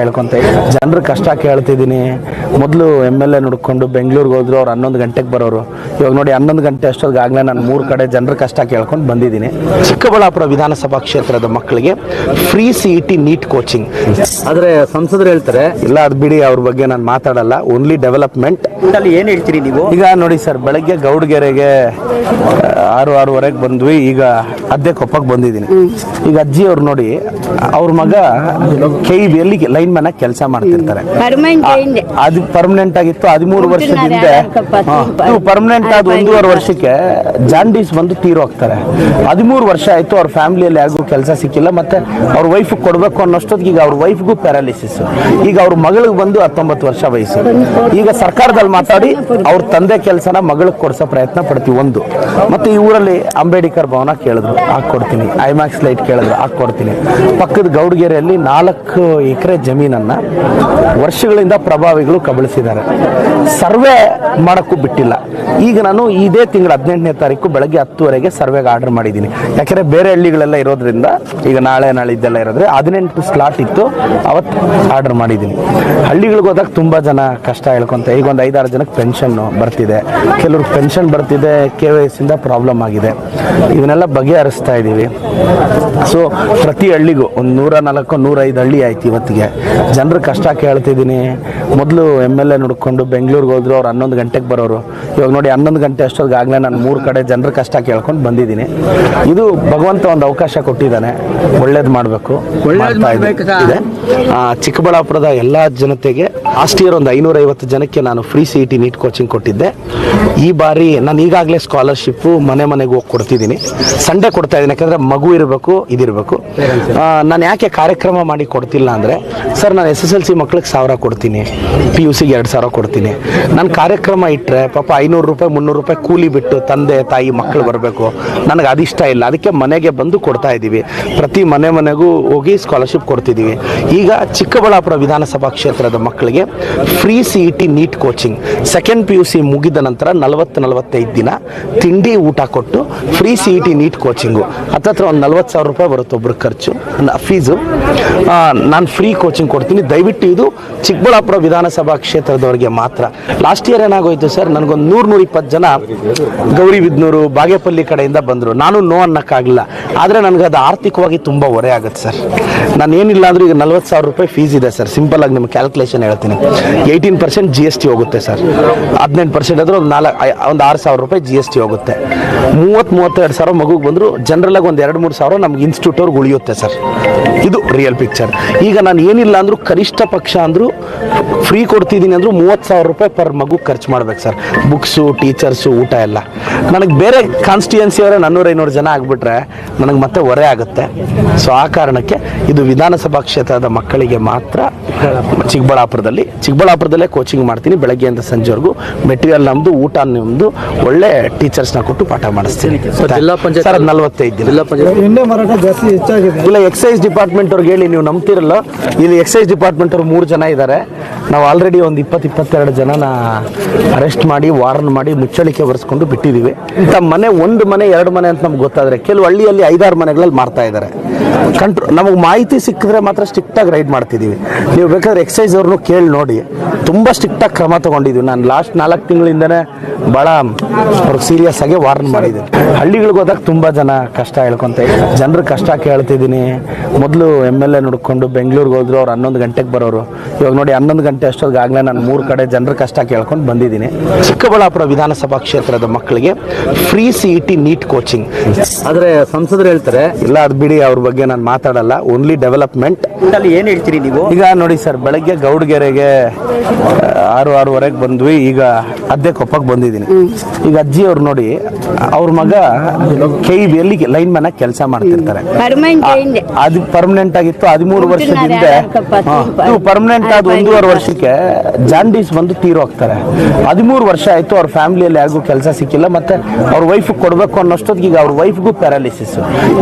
ಹೇಳ್ಕೊಂತ ಜನರ ಕಷ್ಟ ಕೇಳ್ತಿದ್ದೀನಿ. ಮೊದಲು ಎಂ ಎಲ್ ಎ ನೋಡ್ಕೊಂಡು ಬೆಂಗಳೂರಿಗೆ ಹೋದ್ರು ಅವ್ರು ಹನ್ನೊಂದು ಗಂಟೆಗೆ ಬರೋರು. ಇವಾಗ ನೋಡಿ ಹನ್ನೊಂದು ಗಂಟೆ ಅಷ್ಟೊತ್ತಿಗಾಗಲೇ ನಾನು ಮೂರು ಕಡೆ ಜನರ ಕಷ್ಟ ಕೇಳ್ಕೊಂಡು ಬಂದಿದ್ದೀನಿ. ಚಿಕ್ಕಬಳ್ಳಾಪುರ ವಿಧಾನಸಭಾ ಕ್ಷೇತ್ರದ ಮಕ್ಕಳಿಗೆ free C E T NEET coaching. ಆದರೆ ಸಂಸದರು ಹೇಳ್ತಾರೆ ಇಲ್ಲ ಅದು ಬಿಡಿ ಅವ್ರ ಬಗ್ಗೆ ನಾನು ಮಾತಾಡಲ್ಲ. ಓನ್ಲಿ ಡೆವಲಪ್ಮೆಂಟ್ ಅಲ್ಲಿ ಏನು ಹೇಳ್ತೀರಿ ನೀವು? ಈಗ ನೋಡಿ ಸರ್ ಬೆಳಗ್ಗೆ ಗೌಡ್ಗೆರೆಗೆ ಆರು ಆರೂವರೆಗೆ ಬಂದ್ವಿ. ಈಗ ಅದ್ದೆ ಕೊಪ್ಪಕ್ಕೆ ಬಂದಿದ್ದೀನಿ. ಈಗ ಅಜ್ಜಿ ಅವ್ರು ನೋಡಿ ಅವ್ರ ಮಗ ಕೆ ಇ ಬಿಯಲ್ಲಿ ಲೈನ್ ಮ್ಯಾನ್ ಕೆಲಸ ಮಾಡ್ತಿರ್ತಾರೆ. ಅದು ಪರ್ಮನೆಂಟ್ ಆಗಿತ್ತು ಹದಿಮೂರು ವರ್ಷದ ಹಿಂದೆ. ಪರ್ಮನೆಂಟ್ ಆದ ಒಂದೂವರೆ ವರ್ಷಕ್ಕೆ ಜಾಂಡೀಸ್ ಬಂದು ತೀರೋಗ್ತಾರೆ ಹದಿಮೂರು ವರ್ಷ ಆಯ್ತು ಅವ್ರ ಫ್ಯಾಮಿಲಿಯಲ್ಲಿ ಯಾರಿಗೂ ಕೆಲಸ ಸಿಕ್ಕಿಲ್ಲ ಮತ್ತೆ ಅವ್ರ ವೈಫ್ ಕೊಡ್ಬೇಕು ಅನ್ನೋಷ್ಟೊತ್ತಿಗೆ ಈಗ ಅವ್ರ ವೈಫ್ಗೂ ಪ್ಯಾರಾಲಿಸಿಸ್ ಈಗ ಅವ್ರ ಮಗಳಿಗೆ ಬಂದು ಹತ್ತೊಂಬತ್ತು ವರ್ಷ ವಯಸ್ಸು. ಈಗ ಸರ್ಕಾರದಲ್ಲಿ ಮಾತಾಡಿ ಅವ್ರ ತಂದೆ ಕೆಲಸನ ಮಗಳಿಗೆ ಕೊಡ್ಸೋ ಪ್ರಯತ್ನ ಪಡ್ತೀವಿ ಒಂದು. ಮತ್ತೆ ಈ ಊರಲ್ಲಿ ಅಂಬೇಡ್ಕರ್ ಭವನ ಕೇಳಿದ್ರು ಹಾಕೊಡ್ತೀನಿ ಐಮ್ಯಾಕ್ಸ್ ಲೈಟ್ ಕೇಳಿದ್ರು ಹಾಕೊಡ್ತೀನಿ ಪಕ್ಕದ ಗೌಡಗೆರೆಯಲ್ಲಿ ನಾಲ್ಕು ಎಕರೆ ಜಮೀನನ್ನ ವರ್ಷಗಳಿಂದ ಪ್ರಭಾವಿಗಳು ಕಬಳಿಸಿದ್ದಾರೆ. ಸರ್ವೆ ಮಾಡೋಕ್ಕೂ ಬಿಟ್ಟಿಲ್ಲ. ಈಗ ನಾನು ಇದೇ ತಿಂಗಳ ಹದಿನೆಂಟನೇ ತಾರೀಕು ಬೆಳಗ್ಗೆ ಹತ್ತುವರೆಗೆ ಸರ್ವೆಗೆ ಆರ್ಡರ್ ಮಾಡಿದ್ದೀನಿ. ಯಾಕೆಂದರೆ ಬೇರೆ ಹಳ್ಳಿಗಳೆಲ್ಲ ಇರೋದ್ರಿಂದ ಈಗ ನಾಳೆ ನಾಳಿದ್ದೆಲ್ಲ ಇರೋದ್ರೆ ಹದಿನೆಂಟು ಸ್ಲಾಟ್ ಇತ್ತು. ಅವತ್ತು ಆರ್ಡರ್ ಮಾಡಿದ್ದೀನಿ. ಹಳ್ಳಿಗಳಿಗೆ ಹೋದಾಗ ತುಂಬ ಜನ ಕಷ್ಟ ಹೇಳ್ಕೊಂತ ಈಗ ಒಂದು ಐದಾರು ಜನಕ್ಕೆ ಪೆನ್ಷನ್ನು ಬರ್ತಿದೆ. ಕೆಲವ್ರಿಗೆ ಪೆನ್ಷನ್ ಬರ್ತಿದೆ ಕೆ ವೈ ಪ್ರಾಬ್ಲಮ್ ಆಗಿದೆ. ಇವನ್ನೆಲ್ಲ ಬಗೆಹರಿಸ್ತಾ ಇದ್ದೀವಿ ಸೊ ಪ್ರತಿ ಹಳ್ಳಿಗೂ ಒಂದು ನೂರ ನಾಲ್ಕು, ನೂರೈದು ಹಳ್ಳಿ ಆಯ್ತು ಇವತ್ತಿಗೆ. ಜನರ ಕಷ್ಟ ಕೇಳ್ತಿದ್ದೀನಿ. ಮೊದಲು ಎಂ ಎಲ್ ಎ ನೋಡ್ಕೊಂಡು ಬೆಂಗಳೂರಿಗೆ ಹೋದ್ರು ಅವ್ರು ಹನ್ನೊಂದು ಗಂಟೆಗೆ ಬರೋರು. ಇವಾಗ ನೋಡಿ ಹನ್ನೊಂದು ಗಂಟೆ ಅಷ್ಟೊತ್ತಿಗಾಗಲೇ ನಾನು ಮೂರು ಕಡೆ ಜನರ ಕಷ್ಟ ಕೇಳ್ಕೊಂಡು ಬಂದಿದ್ದೀನಿ. ಇದು ಭಗವಂತ ಒಂದು ಅವಕಾಶ ಕೊಟ್ಟಿದ್ದಾನೆ. ಒಳ್ಳೇದು ಮಾಡಬೇಕು. ಇದೆ. ಚಿಕ್ಕಬಳ್ಳಾಪುರದ ಎಲ್ಲ ಜನತೆಗೆ ಲಾಸ್ಟ್ ಇಯರ್ ಒಂದು ಐನೂರೈವತ್ತು ಜನಕ್ಕೆ ನಾನು free C T NEET coaching ಕೊಟ್ಟಿದ್ದೆ. ಈ ಬಾರಿ ನಾನು ಈಗಾಗಲೇ ಸ್ಕಾಲರ್ಶಿಪ್ಪು ಮನೆ ಮನೆಗೆ ಹೋಗಿ ಕೊಡ್ತಿದ್ದೀನಿ. ಸಂಡೇ ಕೊಡ್ತಾ ಇದ್ದೀನಿ. ಯಾಕಂದರೆ ಮಗು ಇರಬೇಕು ಇದಿರಬೇಕು. ನಾನು ಯಾಕೆ ಕಾರ್ಯಕ್ರಮ ಮಾಡಿ ಕೊಡ್ತಿಲ್ಲ ಅಂದರೆ ಸರ್, ನಾನು ಎಸ್ ಎಸ್ ಎಲ್ ಸಿ ಮಕ್ಳಿಗೆ ಸಾವಿರ ಕೊಡ್ತೀನಿ. ಪಿ ಯು ಸಿಗೆ ಎರಡು ಸಾವಿರ ಕೊಡ್ತೀನಿ. ನಾನು ಕಾರ್ಯಕ್ರಮ ಇಟ್ಟರೆ ಪಾಪ ಐನೂರು ರೂಪಾಯಿ, ಮುನ್ನೂರು ರೂಪಾಯಿ ಕೂಲಿ ಬಿಟ್ಟು ತಂದೆ, ತಾಯಿ ಮಕ್ಕಳು ಬರಬೇಕು. ನನಗೆ ಅದಿಷ್ಟ ಇಲ್ಲ. ಅದಕ್ಕೆ ಮನೆಗೆ ಬಂದು ಕೊಡ್ತಾ ಇದ್ದೀವಿ. ಪ್ರತಿ ಮನೆ ಮನೆಗೂ ಹೋಗಿ ಸ್ಕಾಲರ್ಶಿಪ್ ಕೊಡ್ತಿದ್ದೀವಿ. ಈಗ ಚಿಕ್ಕಬಳ್ಳಾಪುರ ವಿಧಾನಸಭಾ ಕ್ಷೇತ್ರದ ಮಕ್ಕಳಿಗೆ free C E T NEET coaching second P U C ಮುಗಿದ ನಂತರ ನಲವತ್ತು, ನಲವತ್ತೈದು ದಿನ ತಿಂಡಿ ಊಟ ಕೊಟ್ಟು free C E T NEET coaching ಹತ್ತತ್ರ ಒಂದು ನಲ್ವತ್ತು ಸಾವಿರ ರೂಪಾಯಿ ಬರುತ್ತೆ ಒಬ್ರು ಖರ್ಚು ಫೀಸು ನಾನು ಫ್ರೀ ಕೋಚಿಂಗ್ ಕೊಡ್ತೀನಿ. ದಯವಿಟ್ಟು ಇದು ಚಿಕ್ಕಬಳ್ಳಾಪುರ ವಿಧಾನಸಭಾ ಕ್ಷೇತ್ರದವರಿಗೆ ಮಾತ್ರ. ಲಾಸ್ಟ್ ಇಯರ್ ಏನಾಗೋಯ್ತು ಸರ್? ನನಗೊಂದು ನೂರು ನೂರ ಇಪ್ಪತ್ತು ಜನ ಗೌರಿಬಿದ್ನೂರು ಬಾಗೇಪಲ್ಲಿ ಕಡೆಯಿಂದ ಬಂದರು. ನಾನು ನೋ ಅನ್ನೋಕ್ಕಾಗಲಿಲ್ಲ. ಆದರೆ ನನಗೆ ಅದು ಆರ್ಥಿಕವಾಗಿ ತುಂಬ ಹೊರೆ ಆಗುತ್ತೆ ಸರ್. ನಾನು ಏನಿಲ್ಲ ಅಂದರೂ ಈಗ ನಲ್ವತ್ತು ಸಾವಿರ ರೂಪಾಯಿ ಫೀಸ್ ಇದೆ ಸರ್. ಸಿಂಪಲ್ ಆಗಿ ನಿಮ್ಗೆ ಕ್ಯಾಲ್ಕುಲೇಷನ್ ಹೇಳ್ತೀನಿ. Eighteen percent G S T ಹೋಗುತ್ತೆ ಸರ್. ಹದಿನೆಂಟು ಪರ್ಸೆಂಟ್ ಆದರೂ ಒಂದು ನಾಲ್ಕು ಒಂದು ಆರು ಸಾವಿರ ರೂಪಾಯಿ ಜಿ ಎಸ್ ಟಿ ಹೋಗುತ್ತೆ. ಮೂವತ್ತು ಮೂವತ್ತೆರಡು ಸಾವಿರ ಮಗುಗೆ ಬಂದರೂ. ಜನರಲಾಗಿ ಒಂದು ಎರಡು ಮೂರು ಸಾವಿರ ನಮ್ಗೆ ಇನ್ಸ್ಟಿಟ್ಯೂಟ್ ಅವ್ರಿಗೆ ಉಳಿಯುತ್ತೆ ಸರ್. ಇದು ರಿಯಲ್ ಪಿಕ್ಚರ್ ಈಗ ನಾನು ಏನಿಲ್ಲ ಅಂದರೂ, ಕನಿಷ್ಠ ಪಕ್ಷ ಅಂದರೂ ಫ್ರೀ ಕೊಡ್ತಿದ್ದೀನಿ ಅಂದರೂ ಮೂವತ್ತು ಸಾವಿರ ರೂಪಾಯಿ ಪರ್ ಮಗು ಖರ್ಚು ಮಾಡ್ಬೇಕು ಸರ್. ಬುಕ್ಸು ಟೀಚರ್ಸು ಊಟ ಎಲ್ಲ. ನನಗೆ ಬೇರೆ ಕಾನ್ಸ್ಟಿಟ್ಯೂನ್ಸಿ ಅವರೇ ನಾನ್ನೂರ ಐನೂರು ಜನ ಆಗಿಬಿಟ್ರೆ ನನಗೆ ಮತ್ತೆ ಹೊರೆ ಆಗುತ್ತೆ. ಸೊ ಆ ಕಾರಣಕ್ಕೆ ಇದು ವಿಧಾನಸಭಾ ಕ್ಷೇತ್ರದ ಮಕ್ಕಳಿಗೆ ಮಾತ್ರ ಚಿಕ್ಕಬಳ್ಳಾಪುರದಲ್ಲಿ. ಚಿಕ್ಕಬಳ್ಳಾಪುರದಲ್ಲೇ ಕೋಚಿಂಗ್ ಮಾಡ್ತೀನಿ. ಬೆಳಗ್ಗೆಯಿಂದ ಸಂಜೆವರೆಗೂ ಮೆಟೀರಿಯಲ್ ನಮ್ದು ಊಟ ನಿಮ್ಮದು ಒಳ್ಳೆ ಟೀಚರ್ಸ್ನ ಕೊಟ್ಟು ಪಾಠ ಮಾಡಿಸ್ತೀನಿ. ಸರ್, ನಲ್ವತ್ತೈದು ದಿನ. ಜಿಲ್ಲಾ ಪಂಚಾಯತ್ ಎಣ್ಣೆ ಮಾರಾಟ ಜಾಸ್ತಿ ಹೆಚ್ಚಾಗಿದೆ. ಇಲ್ಲ ಎಕ್ಸೈಸ್ ಡಿಪಾರ್ಟ್ಮೆಂಟ್ ಅವ್ರಿಗೆ ಹೇಳಿ ನೀವು ನಂಬ್ತಿರಲ್ಲ. ಇಲ್ಲಿ ಎಕ್ಸೈಸ್ ಡಿಪಾರ್ಟ್ಮೆಂಟ್ ಅವ್ರು ಮೂರು ಜನ ಇದ್ದಾರೆ ನಾವು ಆಲ್ರೆಡಿ ಒಂದು ಇಪ್ಪತ್ತು ಇಪ್ಪತ್ತೆರಡು ಜನನ ಅರೆಸ್ಟ್ ಮಾಡಿ ವಾರನ್ ಮಾಡಿ ಮುಚ್ಚಳಿಕೆ ಬರೆಸ್ಕೊಂಡು ಬಿಟ್ಟಿದ್ದೀವಿ ಇಂಥ ಮನೆ ಒಂದು ಮನೆ ಎರಡು ಮನೆ ಅಂತ ನಮ್ಗೆ ಗೊತ್ತಾದರೆ ಕೆಲವು ಹಳ್ಳಿಯಲ್ಲಿ ಐದಾರು ಮನೆಗಳಲ್ಲಿ ಮಾಡ್ತಾ ಇದ್ದಾರೆ ಕಂಟ್ರೋ ನಮಗೆ ಮಾಹಿತಿ ಸಿಕ್ಕಿದ್ರೆ ಮಾತ್ರ ಸ್ಟ್ರಿಕ್ಟಾಗಿ ರೈಡ್ ಮಾಡ್ತಿದ್ದೀವಿ ನೀವು ಬೇಕಾದ್ರೆ ಎಕ್ಸೈಸ್ ಅವ್ರನ್ನೂ ಕೇಳಿ ನೋಡಿ. ತುಂಬ ಸ್ಟ್ರಿಕ್ಟಾಗಿ ಕ್ರಮ ತಗೊಂಡಿದ್ದೀವಿ ನಾನು ಲಾಸ್ಟ್ ನಾಲ್ಕು ತಿಂಗಳಿಂದನೇ ಭಾಳ ಅವ್ರಿಗೆ ಸೀರಿಯಸ್ ಆಗಿ ವಾರ್ನ್ ಮಾಡಿದ್ದೀನಿ ಹಳ್ಳಿಗಳಿಗೆ ಹೋದಾಗ ತುಂಬ ಜನ ಕಷ್ಟ ಹೇಳ್ಕೊಂತ ಜನರು ಕಷ್ಟ ಕೇಳ್ತಿದ್ದೀನಿ. ಮೊದಲು ಎಂ ಎಲ್ ಎ ನೋಡ್ಕೊಂಡು ಬೆಂಗಳೂರಿಗೆ ಹೋದ್ರು ಅವ್ರು ಹನ್ನೊಂದು ಗಂಟೆಗೆ ಬರೋರು. ಇವಾಗ ನೋಡಿ ಹನ್ನೊಂದು ಗಂಟೆ ಅಷ್ಟೊತ್ತಿಗಾಗಲೇ ನಾನು ಮೂರು ಕಡೆ ಜನರ ಕಷ್ಟ ಕೇಳ್ಕೊಂಡು ಬಂದಿದ್ದೀನಿ. ಚಿಕ್ಕಬಳ್ಳಾಪುರ ವಿಧಾನಸಭಾ ಕ್ಷೇತ್ರದ ಮಕ್ಕಳಿಗೆ free C E T NEET coaching ಆದರೆ ಸಂಸದರು ಹೇಳ್ತಾರೆ ಇಲ್ಲ ಅದು ಬಿಡಿ ಅವ್ರ ಬಗ್ಗೆ ನಾನು ಮಾತಾಡಲ್ಲ ಓನ್ಲಿ ಡೆವಲಪ್ಮೆಂಟ್ ಏನ್ ಹೇಳ್ತೀರಿ ನೀವು? ಈಗ ನೋಡಿ ಸರ್ ಬೆಳಗ್ಗೆ ಗೌಡ್ಗೆರೆಗೆ ಆರು ಆರೂವರೆಗೆ ಬಂದ್ವಿ ಈಗ ಅದ್ದೆ ಕೊಪ್ಪಕ್ಕೆ ಬಂದಿದ್ದೀನಿ. ಈಗ ಅಜ್ಜಿ ಅವ್ರು ನೋಡಿ ಅವ್ರ ಮಗ ಕೆ ಇ ಬಿಯಲ್ಲಿ ಲೈನ್ ಮನ ಕೆಲಸ ಮಾಡ್ತಿರ್ತಾರೆ. ಅದು ಪರ್ಮನೆಂಟ್ ಆಗಿತ್ತು ಹದಿಮೂರು ವರ್ಷದ ಹಿಂದೆ. ಪರ್ಮನೆಂಟ್ ಆದ ಒಂದೂವರೆ ವರ್ಷಕ್ಕೆ ಜಾಂಡೀಸ್ ಬಂದು ತೀರೋಗ್ತಾರೆ ಹದಿಮೂರು ವರ್ಷ ಆಯ್ತು ಅವ್ರ ಫ್ಯಾಮಿಲಿಯಲ್ಲಿ ಯಾರಿಗೂ ಕೆಲಸ ಸಿಕ್ಕಿಲ್ಲ ಮತ್ತೆ ಅವ್ರ ವೈಫ್ ಕೊಡ್ಬೇಕು ಅನ್ನೋಷ್ಟೊತ್ತಿಗೆ ಈಗ ಅವ್ರ ವೈಫ್ಗೂ ಪ್ಯಾರಾಲಿಸಿಸ್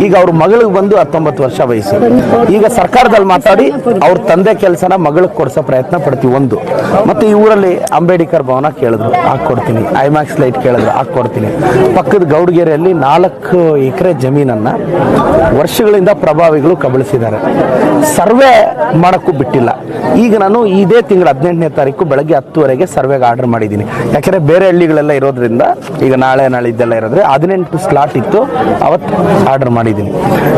ಈಗ ಅವ್ರ ಮಗಳಿಗೆ ಬಂದು ಹತ್ತೊಂಬತ್ತು ಹತ್ತೊಂಬತ್ತು ವರ್ಷ ವಯಸ್ಸು. ಈಗ ಸರ್ಕಾರದಲ್ಲಿ ಮಾತಾಡಿ ಅವ್ರ ತಂದೆ ಕೆಲಸನ ಮಗಳಿಗೆ ಕೊಡಿಸೋ ಪ್ರಯತ್ನ ಪಡ್ತೀವಿ ಒಂದು. ಮತ್ತು ಈ ಊರಲ್ಲಿ ಅಂಬೇಡ್ಕರ್ ಭವನ ಕೇಳಿದ್ರು ಹಾಕೊಡ್ತೀನಿ ಐಮ್ಯಾಕ್ಸ್ ಲೈಟ್ ಕೇಳಿದ್ರು ಹಾಕ್ಕೊಡ್ತೀನಿ ಪಕ್ಕದ ಗೌಡಗೆರೆಯಲ್ಲಿ ನಾಲ್ಕು ಎಕರೆ ಜಮೀನನ್ನು ವರ್ಷಗಳಿಂದ ಪ್ರಭಾವಿಗಳು ಕಬಳಿಸಿದ್ದಾರೆ. ಸರ್ವೆ ಮಾಡೋಕ್ಕೂ ಬಿಟ್ಟಿಲ್ಲ. ಈಗ ನಾನು ಇದೇ ತಿಂಗಳು ಹದಿನೆಂಟನೇ ತಾರೀಕು ಬೆಳಗ್ಗೆ ಹತ್ತುವರೆಗೆ ಸರ್ವೆಗೆ ಆರ್ಡರ್ ಮಾಡಿದ್ದೀನಿ. ಯಾಕೆಂದರೆ ಬೇರೆ ಹಳ್ಳಿಗಳೆಲ್ಲ ಇರೋದ್ರಿಂದ ಈಗ ನಾಳೆ ನಾಳೆ ಇದೆಲ್ಲ ಇರೋದ್ರೆ ಹದಿನೆಂಟು ಸ್ಲಾಟ್ ಇತ್ತು, ಅವತ್ತು ಆರ್ಡರ್ ಮಾಡಿದ್ದೀನಿ.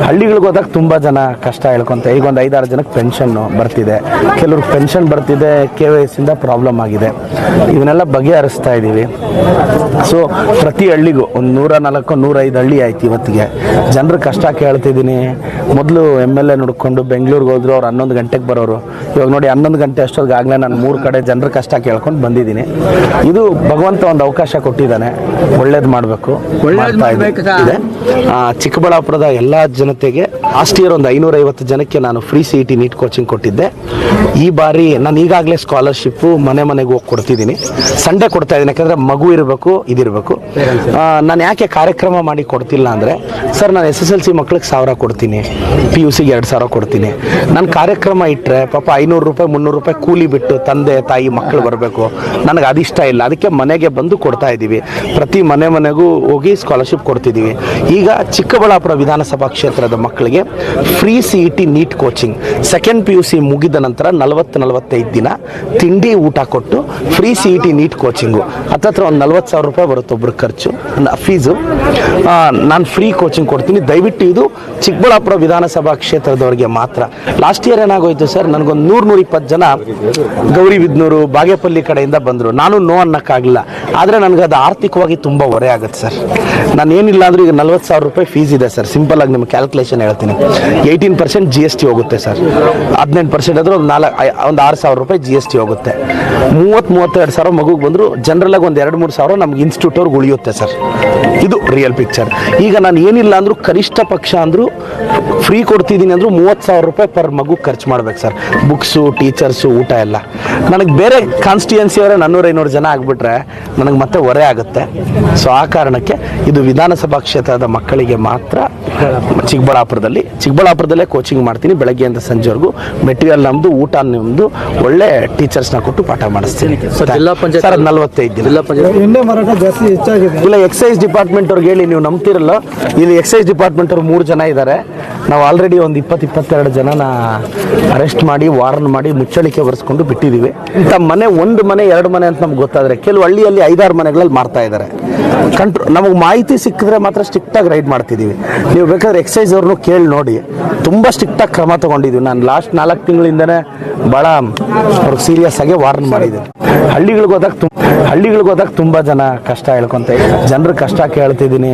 ಹಳ್ಳಿಗಳಿಗೆ ಹೋದಾಗ ತುಂಬ ಜನ ಕಷ್ಟ ಹೇಳ್ಕೊಂತ ಈಗ ಒಂದು ಐದಾರು ಜನಕ್ಕೆ ಪೆನ್ಷನ್ ಬರ್ತಿದೆ. ಕೆಲವ್ರಿಗೆ ಪೆನ್ಷನ್ ಬರ್ತಿದೆ ಕೆ ವೈ ಎಸ್ ಇಂದ ಪ್ರಾಬ್ಲಮ್ ಆಗಿದೆ. ಇವನ್ನೆಲ್ಲ ಬಗೆಹರಿಸ್ತಾ ಇದ್ದೀವಿ ಸೊ ಪ್ರತಿ ಹಳ್ಳಿಗೂ ಒಂದು ನೂರ ನಾಲ್ಕು ನೂರೈದು ಹಳ್ಳಿ ಆಯ್ತು ಇವತ್ತಿಗೆ. ಜನರ ಕಷ್ಟ ಕೇಳ್ತಿದ್ದೀನಿ. ಮೊದಲು ಎಂ ಎಲ್ ಎ ನೋಡ್ಕೊಂಡು ಬೆಂಗಳೂರಿಗೆ ಹೋದ್ರು ಅವ್ರು ಹನ್ನೊಂದು ಗಂಟೆಗೆ ಬರೋರು. ಇವಾಗ ನೋಡಿ ಹನ್ನೊಂದು ಗಂಟೆ ಅಷ್ಟೊತ್ತಿಗಾಗಲೇ ನಾನು ಮೂರು ಕಡೆ ಜನರ ಕಷ್ಟ ಕೇಳ್ಕೊಂಡು ಬಂದಿದ್ದೀನಿ. ಇದು ಭಗವಂತ ಒಂದು ಅವಕಾಶ ಕೊಟ್ಟಿದ್ದಾನೆ. ಒಳ್ಳೇದು ಮಾಡಬೇಕು. ಚಿಕ್ಕಬಳ್ಳಾಪುರದ ಎಲ್ಲ ಜನತೆಗೆ ಲಾಸ್ಟ್ ಇಯರ್ ಒಂದು ಐನೂರೈವತ್ತು ಜನಕ್ಕೆ ನಾನು free C E T NEET coaching ಕೊಟ್ಟಿದ್ದೆ. ಈ ಬಾರಿ ನಾನು ಈಗಾಗಲೇ ಸ್ಕಾಲರ್ಶಿಪ್ಪು ಮನೆ ಮನೆಗೆ ಹೋಗಿ ಕೊಡ್ತಿದ್ದೀನಿ. ಸಂಡೇ ಕೊಡ್ತಾ ಇದ್ದೀನಿ, ಯಾಕಂದರೆ ಮಗು ಇರಬೇಕು, ಇದಿರಬೇಕು. ನಾನು ಯಾಕೆ ಕಾರ್ಯಕ್ರಮ ಮಾಡಿ ಕೊಡ್ತಿಲ್ಲ ಅಂದರೆ, ಸರ್ ನಾನು ಎಸ್ ಎಸ್ ಎಲ್ ಸಿ ಮಕ್ಳಿಗೆ ಸಾವಿರ ಕೊಡ್ತೀನಿ ಪಿ ಯು ಸಿಗೆ ಎರಡು ಸಾವಿರ ಕೊಡ್ತೀನಿ. ನಾನು ಕಾರ್ಯಕ್ರಮ ಇಟ್ಟರೆ ಪಾಪ ಐನೂರು ರೂಪಾಯಿ, ಮುನ್ನೂರು ರೂಪಾಯಿ ಕೂಲಿ ಬಿಟ್ಟು ತಂದೆ, ತಾಯಿ ಮಕ್ಕಳು ಬರಬೇಕು. ನನಗೆ ಅದಿಷ್ಟ ಇಲ್ಲ. ಅದಕ್ಕೆ ಮನೆಗೆ ಬಂದು ಕೊಡ್ತಾ ಇದ್ದೀವಿ. ಪ್ರತಿ ಮನೆ ಮನೆಗೂ ಹೋಗಿ ಸ್ಕಾಲರ್ಶಿಪ್ ಕೊಡ್ತಿದ್ದೀವಿ. ಈಗ ಚಿಕ್ಕಬಳ್ಳಾಪುರ ವಿಧಾನಸಭಾ ಕ್ಷೇತ್ರದ ಮಕ್ಕಳಿಗೆ free C E T NEET coaching second P U C ಮುಗಿದ ನಂತರ ನಲವತ್ತು, ನಲವತ್ತೈದು ದಿನ ತಿಂಡಿ ಊಟ ಕೊಟ್ಟು free C E T NEET coaching ಹತ್ತತ್ರ ಒಂದು ನಲ್ವತ್ತು ಸಾವಿರ ರೂಪಾಯಿ ಬರುತ್ತೆ ಒಬ್ಬರು ಖರ್ಚು ಫೀಸು ನಾನು ಫ್ರೀ ಕೋಚಿಂಗ್ ಕೊಡ್ತೀನಿ. ದಯವಿಟ್ಟು ಇದು ಚಿಕ್ಕಬಳ್ಳಾಪುರ ವಿಧಾನಸಭಾ ಕ್ಷೇತ್ರದವರಿಗೆ ಮಾತ್ರ. ಲಾಸ್ಟ್ ಇಯರ್ ಏನಾಗೋಯ್ತು ಸರ್ ನನಗೊಂದು ನೂರು, ನೂರ ಇಪ್ಪತ್ತು ಜನ ಗೌರಿಬಿದ್ನೂರು ಬಾಗೇಪಲ್ಲಿ ಕಡೆಯಿಂದ ಬಂದರು. ನಾನು ನೋ ಅನ್ನೋಕ್ಕಾಗಲಿಲ್ಲ. ಆದರೆ ನನಗೆ ಅದು ಆರ್ಥಿಕವಾಗಿ ತುಂಬ ಹೊರೆ ಆಗುತ್ತೆ ಸರ್ ನಾನು ಏನಿಲ್ಲ ಅಂದರೂ ಈಗ ನಲ್ವತ್ತು ಸಾವಿರ ರೂಪಾಯಿ ಫೀಸ್ ಇದೆ ಸರ್ ಸಿಂಪಲ್ ಆಗಿ ನಿಮ್ಗೆ ಕ್ಯಾಲ್ಕುಲೇಷನ್ ಹೇಳ್ತೀನಿ. Eighteen percent G S T ಹೋಗುತ್ತೆ ಸರ್. ಹದಿನೆಂಟು ಪರ್ಸೆಂಟ್ ಆದರೂ ಒಂದು ನಾಲ್ಕು ಒಂದು ಆರು ಸಾವಿರ ರೂಪಾಯಿ ಜಿ ಎಸ್ ಟಿ ಹೋಗುತ್ತೆ. ಮೂವತ್ತು ಮೂವತ್ತೆರಡು ಸಾವಿರ ಮಗುಗೆ ಬಂದರೂ ಜನರಲಾಗಿ ಒಂದು ಎರಡು ಮೂರು ಸಾವಿರ ನಮ್ಗೆ ಇನ್ಸ್ಟಿಟ್ಯೂಟ್ ಅವ್ರಿಗೆ ಉಳಿಯುತ್ತೆ ಸರ್. ಇದು ರಿಯಲ್ ಪಿಕ್ಚರ್ ಈಗ ನಾನು ಏನಿಲ್ಲ ಅಂದರೂ ಕನಿಷ್ಠ ಪಕ್ಷ ಅಂದರೂ ಫ್ರೀ ಕೊಡ್ತಿದ್ದೀನಿ ಅಂದರೂ ಮೂವತ್ತು ಸಾವಿರ ರೂಪಾಯಿ ಪರ್ ಮಗು ಖರ್ಚು ಮಾಡ್ಬೇಕು ಸರ್. ಬುಕ್ಸು ಟೀಚರ್ಸು ಊಟ ಎಲ್ಲ. ನನಗೆ ಬೇರೆ ಕಾನ್ಸ್ಟಿಟ್ಯೂನ್ಸಿಯವರೇ ನಾನ್ನೂರ ಐನೂರು ಜನ ಆಗಿಬಿಟ್ರೆ ನನಗೆ ಮತ್ತೆ ಹೊರೆ ಆಗುತ್ತೆ. ಸೊ ಆ ಕಾರಣಕ್ಕೆ ಇದು ವಿಧಾನಸಭಾ ಕ್ಷೇತ್ರದ ಮಕ್ಕಳಿಗೆ ಮಾತ್ರ ಚಿಕ್ಕಬಳ್ಳಾಪುರದಲ್ಲಿ, ಚಿಕ್ಕಬಳ್ಳಾಪುರದಲ್ಲೇ ಕೋಚಿಂಗ್ ಮಾಡ್ತೀನಿ ಬೆಳಗ್ಗೆಯಿಂದ ಸಂಜೆವರೆಗೂ. ಮೆಟೀರಿಯಲ್ ನಮ್ಮದು ಊಟ ನಮ್ಮದು ಒಳ್ಳೆ ಟೀಚರ್ಸ್ನ ಕೊಟ್ಟು ಪಾಠ ಮಾಡಿಸ್ತೀನಿ. ಸರ್, ಜಿಲ್ಲಾ ಪಂಚಾಯತ್ ಸರ್ ನಲ್ವತ್ತೈದು ದಿನ. ಜಿಲ್ಲಾ ಪಂಚಾಯತ್ ಎಣ್ಣೆ ಮಾರಾಟ ಜಾಸ್ತಿ ಹೆಚ್ಚಾಗಿದೆ. ಇಲ್ಲ ಎಕ್ಸೈಸ್ ಡಿಪಾರ್ಟ್ಮೆಂಟ್ ಅವ್ರಿಗೆ ಹೇಳಿ ನೀವು ನಂಬ್ತಿರಲ್ಲ. ಇಲ್ಲಿ ಎಕ್ಸೈಸ್ ಡಿಪಾರ್ಟ್ಮೆಂಟ್ ಅವ್ರು ಮೂರು ಜನ ಇದ್ದಾರೆ ನಾವು ಆಲ್ರೆಡಿ ಒಂದು ಇಪ್ಪತ್ತು ಇಪ್ಪತ್ತೆರಡು ಜನನ ಅರೆಸ್ಟ್ ಮಾಡಿ ವಾರನ್ ಮಾಡಿ ಮುಚ್ಚಳಿಕೆ ಬರೆಸ್ಕೊಂಡು ಬಿಟ್ಟಿದ್ದೀವಿ ಇಂಥ ಮನೆ ಒಂದು ಮನೆ ಎರಡು ಮನೆ ಅಂತ ನಮ್ಗೆ ಗೊತ್ತಾದರೆ ಕೆಲವು ಹಳ್ಳಿಯಲ್ಲಿ ಐದಾರು ಮನೆಗಳಲ್ಲಿ ಮಾಡ್ತಾ ಇದ್ದಾರೆ ಕಂಟ್ರೋ ನಮಗೆ ಮಾಹಿತಿ ಸಿಕ್ಕಿದ್ರೆ ಮಾತ್ರ ಸ್ಟ್ರಿಕ್ಟಾಗಿ ರೈಡ್ ಮಾಡ್ತಿದ್ದೀವಿ ನೀವು ಬೇಕಾದ್ರೆ ಎಕ್ಸೈಸ್ ಅವ್ರನ್ನೂ ಕೇಳಿ ನೋಡಿ. ತುಂಬ ಸ್ಟ್ರಿಕ್ಟಾಗಿ ಕ್ರಮ ತೊಗೊಂಡಿದ್ದೀವಿ ನಾನು ಲಾಸ್ಟ್ ನಾಲ್ಕು ತಿಂಗಳಿಂದನೇ ಭಾಳ ಅವ್ರಿಗೆ ಸೀರಿಯಸ್ ಆಗಿ ವಾರ್ನ್ ಮಾಡಿದ್ದೀನಿ ಹಳ್ಳಿಗಳಿಗೆ ಹೋದಾಗ ತುಂಬ ಹಳ್ಳಿಗಳಿಗೆ ಹೋದಾಗ ತುಂಬ ಜನ ಕಷ್ಟ ಹೇಳ್ಕೊತ ಜನರ ಕಷ್ಟ ಕೇಳ್ತಿದ್ದೀನಿ.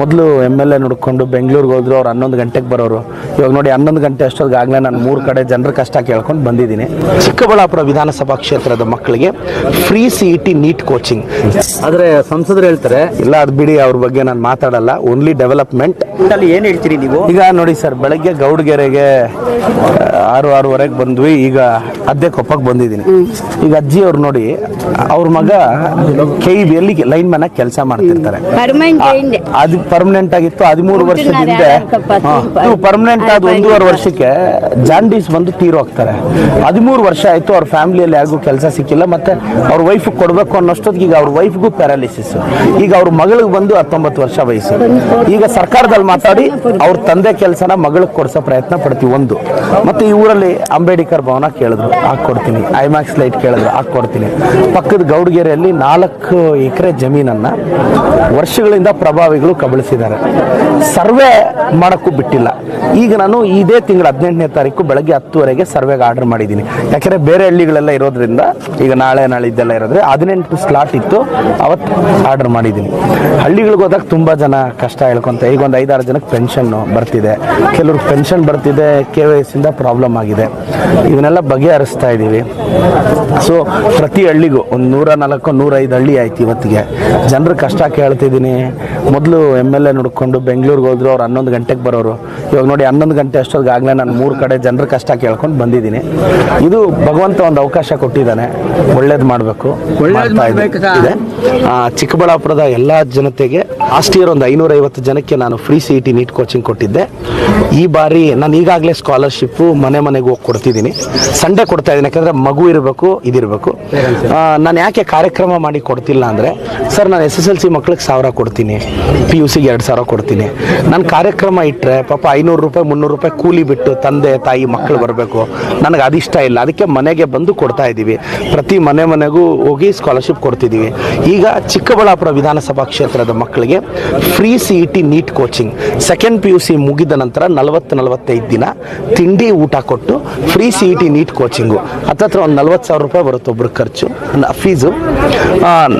ಮೊದಲು ಎಂ ಎಲ್ ಎ ನೋಡ್ಕೊಂಡು ಬೆಂಗಳೂರಿಗೆ ಹೋದ್ರು ಅವ್ರು ಹನ್ನೊಂದು ಗಂಟೆಗೆ ಬರೋರು. ಇವಾಗ ನೋಡಿ ಹನ್ನೊಂದು ಗಂಟೆ ಅಷ್ಟೊತ್ತಿಗಾಗಲೇ ನಾನು ಮೂರು ಕಡೆ ಜನರ ಕಷ್ಟ ಕೇಳ್ಕೊಂಡು ಬಂದಿದ್ದೀನಿ. ಚಿಕ್ಕಬಳ್ಳಾಪುರ ವಿಧಾನಸಭಾ ಕ್ಷೇತ್ರದ ಮಕ್ಕಳಿಗೆ free C E T NEET coaching ಆದರೆ ಸಂಸದರು ಹೇಳ್ತಾರೆ ಇಲ್ಲ ಅದು ಬಿಡಿ ಅವ್ರ ಬಗ್ಗೆ ನಾನು ಮಾತಾಡಲ್ಲ. ಓನ್ಲಿ ಡೆವಲಪ್ಮೆಂಟ್ ಒಟ್ಟಲ್ಲಿ ಏನ್ ಹೇಳ್ತೀರಿ ನೀವು? ಈಗ ನೋಡಿ ಸರ್ ಬೆಳಗ್ಗೆ ಗೌಡಗೆರೆಗೆ ಆರು ಆರೂವರೆಗೆ ಬಂದ್ವಿ. ಈಗ ಅದೇ ಕೊಪ್ಪಕ್ಕೆ ಬಂದಿದ್ದೀನಿ. ಈಗ ಅಜ್ಜಿ ಅವ್ರು ನೋಡಿ ಅವ್ರ ಮಗ ಕೆ ಇ ಬಿಯಲ್ಲಿ ಲೈನ್ ಮ್ಯಾನ್ ಕೆಲಸ ಮಾಡ್ತಿರ್ತಾರೆ. ಅದು ಪರ್ಮನೆಂಟ್ ಆಗಿತ್ತು. ಹದಿಮೂರು ವರ್ಷದ ಹಿಂದೆ. ಪರ್ಮನೆಂಟ್ ಆದ ಒಂದೂವರೆ ವರ್ಷಕ್ಕೆ ಜಾಂಡೀಸ್ ಬಂದು ತೀರೋಗ್ತಾರೆ ಹದಿಮೂರು ವರ್ಷ ಆಯ್ತು ಅವ್ರ ಫ್ಯಾಮಿಲಿಯಲ್ಲಿ ಯಾರಿಗೂ ಕೆಲಸ ಸಿಕ್ಕಿಲ್ಲ. ಮತ್ತೆ ಅವ್ರ ವೈಫ್ ಕೊಡಬೇಕು ಅನ್ನೋಷ್ಟೊತ್ತಿಗೆ ಈಗ ಅವ್ರ ವೈಫ್ಗೂ ಪ್ಯಾರಾಲಿಸಿಸ್ ಈಗ ಅವ್ರ ಮಗಳಿಗೆ ಬಂದು ಹತ್ತೊಂಬತ್ತು ವರ್ಷ ವಯಸ್ಸು. ಈಗ ಸರ್ಕಾರದಲ್ಲಿ ಮಾತಾಡಿ ಅವ್ರ ತಂದೆ ಕೆಲಸನ ಮಗಳಿಗೆ ಕೊಡಿಸೋ ಪ್ರಯತ್ನ ಪಡ್ತೀವಿ ಒಂದು. ಮತ್ತೆ ಈ ಊರಲ್ಲಿ ಅಂಬೇಡ್ಕರ್ ಭವನ ಕೇಳಿದ್ರು ಹಾಕೊಡ್ತೀನಿ ಐಮ್ಯಾಕ್ಸ್ ಲೈಟ್ ಕೇಳಿದ್ರು ಕೊಡ್ತೀನಿ. ಪಕ್ಕದ ಗೌಡಗೆರೆಯಲ್ಲಿ ನಾಲ್ಕು ಎಕರೆ ಜಮೀನನ್ನ ವರ್ಷಗಳಿಂದ ಪ್ರಭಾವಿಗಳು ಕಬಳಿಸಿದ್ದಾರೆ. ಸರ್ವೆ ಮಾಡೋಕ್ಕೂ ಬಿಟ್ಟಿಲ್ಲ. ಈಗ ನಾನು ಇದೇ ತಿಂಗಳ ಹದಿನೆಂಟನೇ ತಾರೀಕು ಬೆಳಗ್ಗೆ ಹತ್ತುವರೆಗೆ ಸರ್ವೆಗೆ ಆರ್ಡರ್ ಮಾಡಿದ್ದೀನಿ. ಯಾಕೆಂದರೆ ಬೇರೆ ಹಳ್ಳಿಗಳೆಲ್ಲ ಇರೋದ್ರಿಂದ ಈಗ ನಾಳೆ ನಾಳೆ ಇದೆಲ್ಲ ಇರೋದ್ರೆ ಹದಿನೆಂಟು ಸ್ಲಾಟ್ ಇತ್ತು, ಅವತ್ತು ಆರ್ಡರ್ ಮಾಡಿದ್ದೀನಿ. ಹಳ್ಳಿಗಳಿಗೆ ಹೋದಾಗ ತುಂಬ ಜನ ಕಷ್ಟ ಹೇಳ್ಕೊಂತ, ಈಗ ಒಂದು ಐದಾರು ಜನಕ್ಕೆ ಪೆನ್ಷನ್ ಬರ್ತಿದೆ. ಕೆಲವ್ರಿಗೆ ಪೆನ್ಷನ್ ಬರ್ತಿದೆ ಕೆ ವೈ ಎಸ್ ಇಂದ ಪ್ರಾಬ್ಲಮ್ ಆಗಿದೆ. ಇವನ್ನೆಲ್ಲ ಬಗೆಹರಿಸ್ತಾ ಇದ್ದೀವಿ ಸೊ ಪ್ರತಿ ಹಳ್ಳಿಗೂ ಒಂದು ನೂರ ನಾಲ್ಕು ನೂರೈದು ಹಳ್ಳಿ ಆಯ್ತು ಇವತ್ತಿಗೆ. ಜನರ ಕಷ್ಟ ಕೇಳ್ತಿದ್ದೀನಿ ಮೊದಲು ಎಂ ಎಲ್ ಎ ನೋಡ್ಕೊಂಡು ಬೆಂಗಳೂರಿಗೆ ಹೋದ್ರು ಅವ್ರು ಹನ್ನೊಂದು ಗಂಟೆಗೆ ಬರೋರು. ಇವಾಗ ನೋಡಿ ಹನ್ನೊಂದು ಗಂಟೆ ಅಷ್ಟೊತ್ತಿಗಾಗಲೇ ನಾನು ಮೂರು ಕಡೆ ಜನರ ಕಷ್ಟ ಕೇಳ್ಕೊಂಡು ಬಂದಿದ್ದೀನಿ. ಇದು ಭಗವಂತ ಒಂದು ಅವಕಾಶ ಕೊಟ್ಟಿದ್ದಾನೆ. ಒಳ್ಳೇದು ಮಾಡಬೇಕು. ಚಿಕ್ಕಬಳ್ಳಾಪುರದ ಎಲ್ಲ ಜನತೆಗೆ ಲಾಸ್ಟ್ ಇಯರ್ ಒಂದು ಐನೂರೈವತ್ತು ಜನಕ್ಕೆ ನಾನು free C E T NEET coaching ಕೊಟ್ಟಿದ್ದೆ. ಈ ಬಾರಿ ನಾನು ಈಗಾಗಲೇ ಸ್ಕಾಲರ್ಶಿಪ್ಪು ಮನೆ ಮನೆಗೆ ಹೋಗಿ ಕೊಡ್ತಿದ್ದೀನಿ ಸಂಡೇ ಕೊಡ್ತಾ ಇದ್ದೀನಿ, ಯಾಕಂದರೆ ಮಗು ಇರಬೇಕು, ಇದಿರಬೇಕು. ನಾನು ಯಾಕೆ ಕಾರ್ಯಕ್ರಮ ಮಾಡಿ ಕೊಡ್ತಿಲ್ಲ ಅಂದರೆ, ಸರ್ ನಾನು ಎಸ್ ಎಸ್ ಎಲ್ ಸಿ ಮಕ್ಳಿಗೆ ಸಾವಿರ ಕೊಡ್ತೀನಿ ಪಿ ಯು ಸಿಗೆ ಎರಡು ಸಾವಿರ ಕೊಡ್ತೀನಿ. ನಾನು ಕಾರ್ಯಕ್ರಮ ಇಟ್ಟರೆ ಪಾಪ ಐನೂರು ರೂಪಾಯಿ, ಮುನ್ನೂರು ರೂಪಾಯಿ ಕೂಲಿ ಬಿಟ್ಟು ತಂದೆ, ತಾಯಿ ಮಕ್ಕಳು ಬರಬೇಕು. ನನಗೆ ಅದಿಷ್ಟ ಇಲ್ಲ. ಅದಕ್ಕೆ ಮನೆಗೆ ಬಂದು ಕೊಡ್ತಾ ಇದ್ದೀವಿ. ಪ್ರತಿ ಮನೆ ಮನೆಗೂ ಹೋಗಿ ಸ್ಕಾಲರ್ಶಿಪ್ ಕೊಡ್ತಿದ್ದೀವಿ. ಈಗ ಚಿಕ್ಕಬಳ್ಳಾಪುರ ವಿಧಾನಸಭಾ ಕ್ಷೇತ್ರದ ಮಕ್ಕಳಿಗೆ free C E T NEET coaching second P U C ಮುಗಿದ ನಂತರ ನಲವತ್ತು, ನಲವತ್ತೈದು ದಿನ ತಿಂಡಿ ಊಟ ಕೊಟ್ಟು free C E T NEET coaching ಹತ್ತತ್ರ ಒಂದು ನಲ್ವತ್ತು ಸಾವಿರ ರೂಪಾಯಿ ಬರುತ್ತೆ ಒಬ್ರು ಖರ್ಚು ಫೀಸು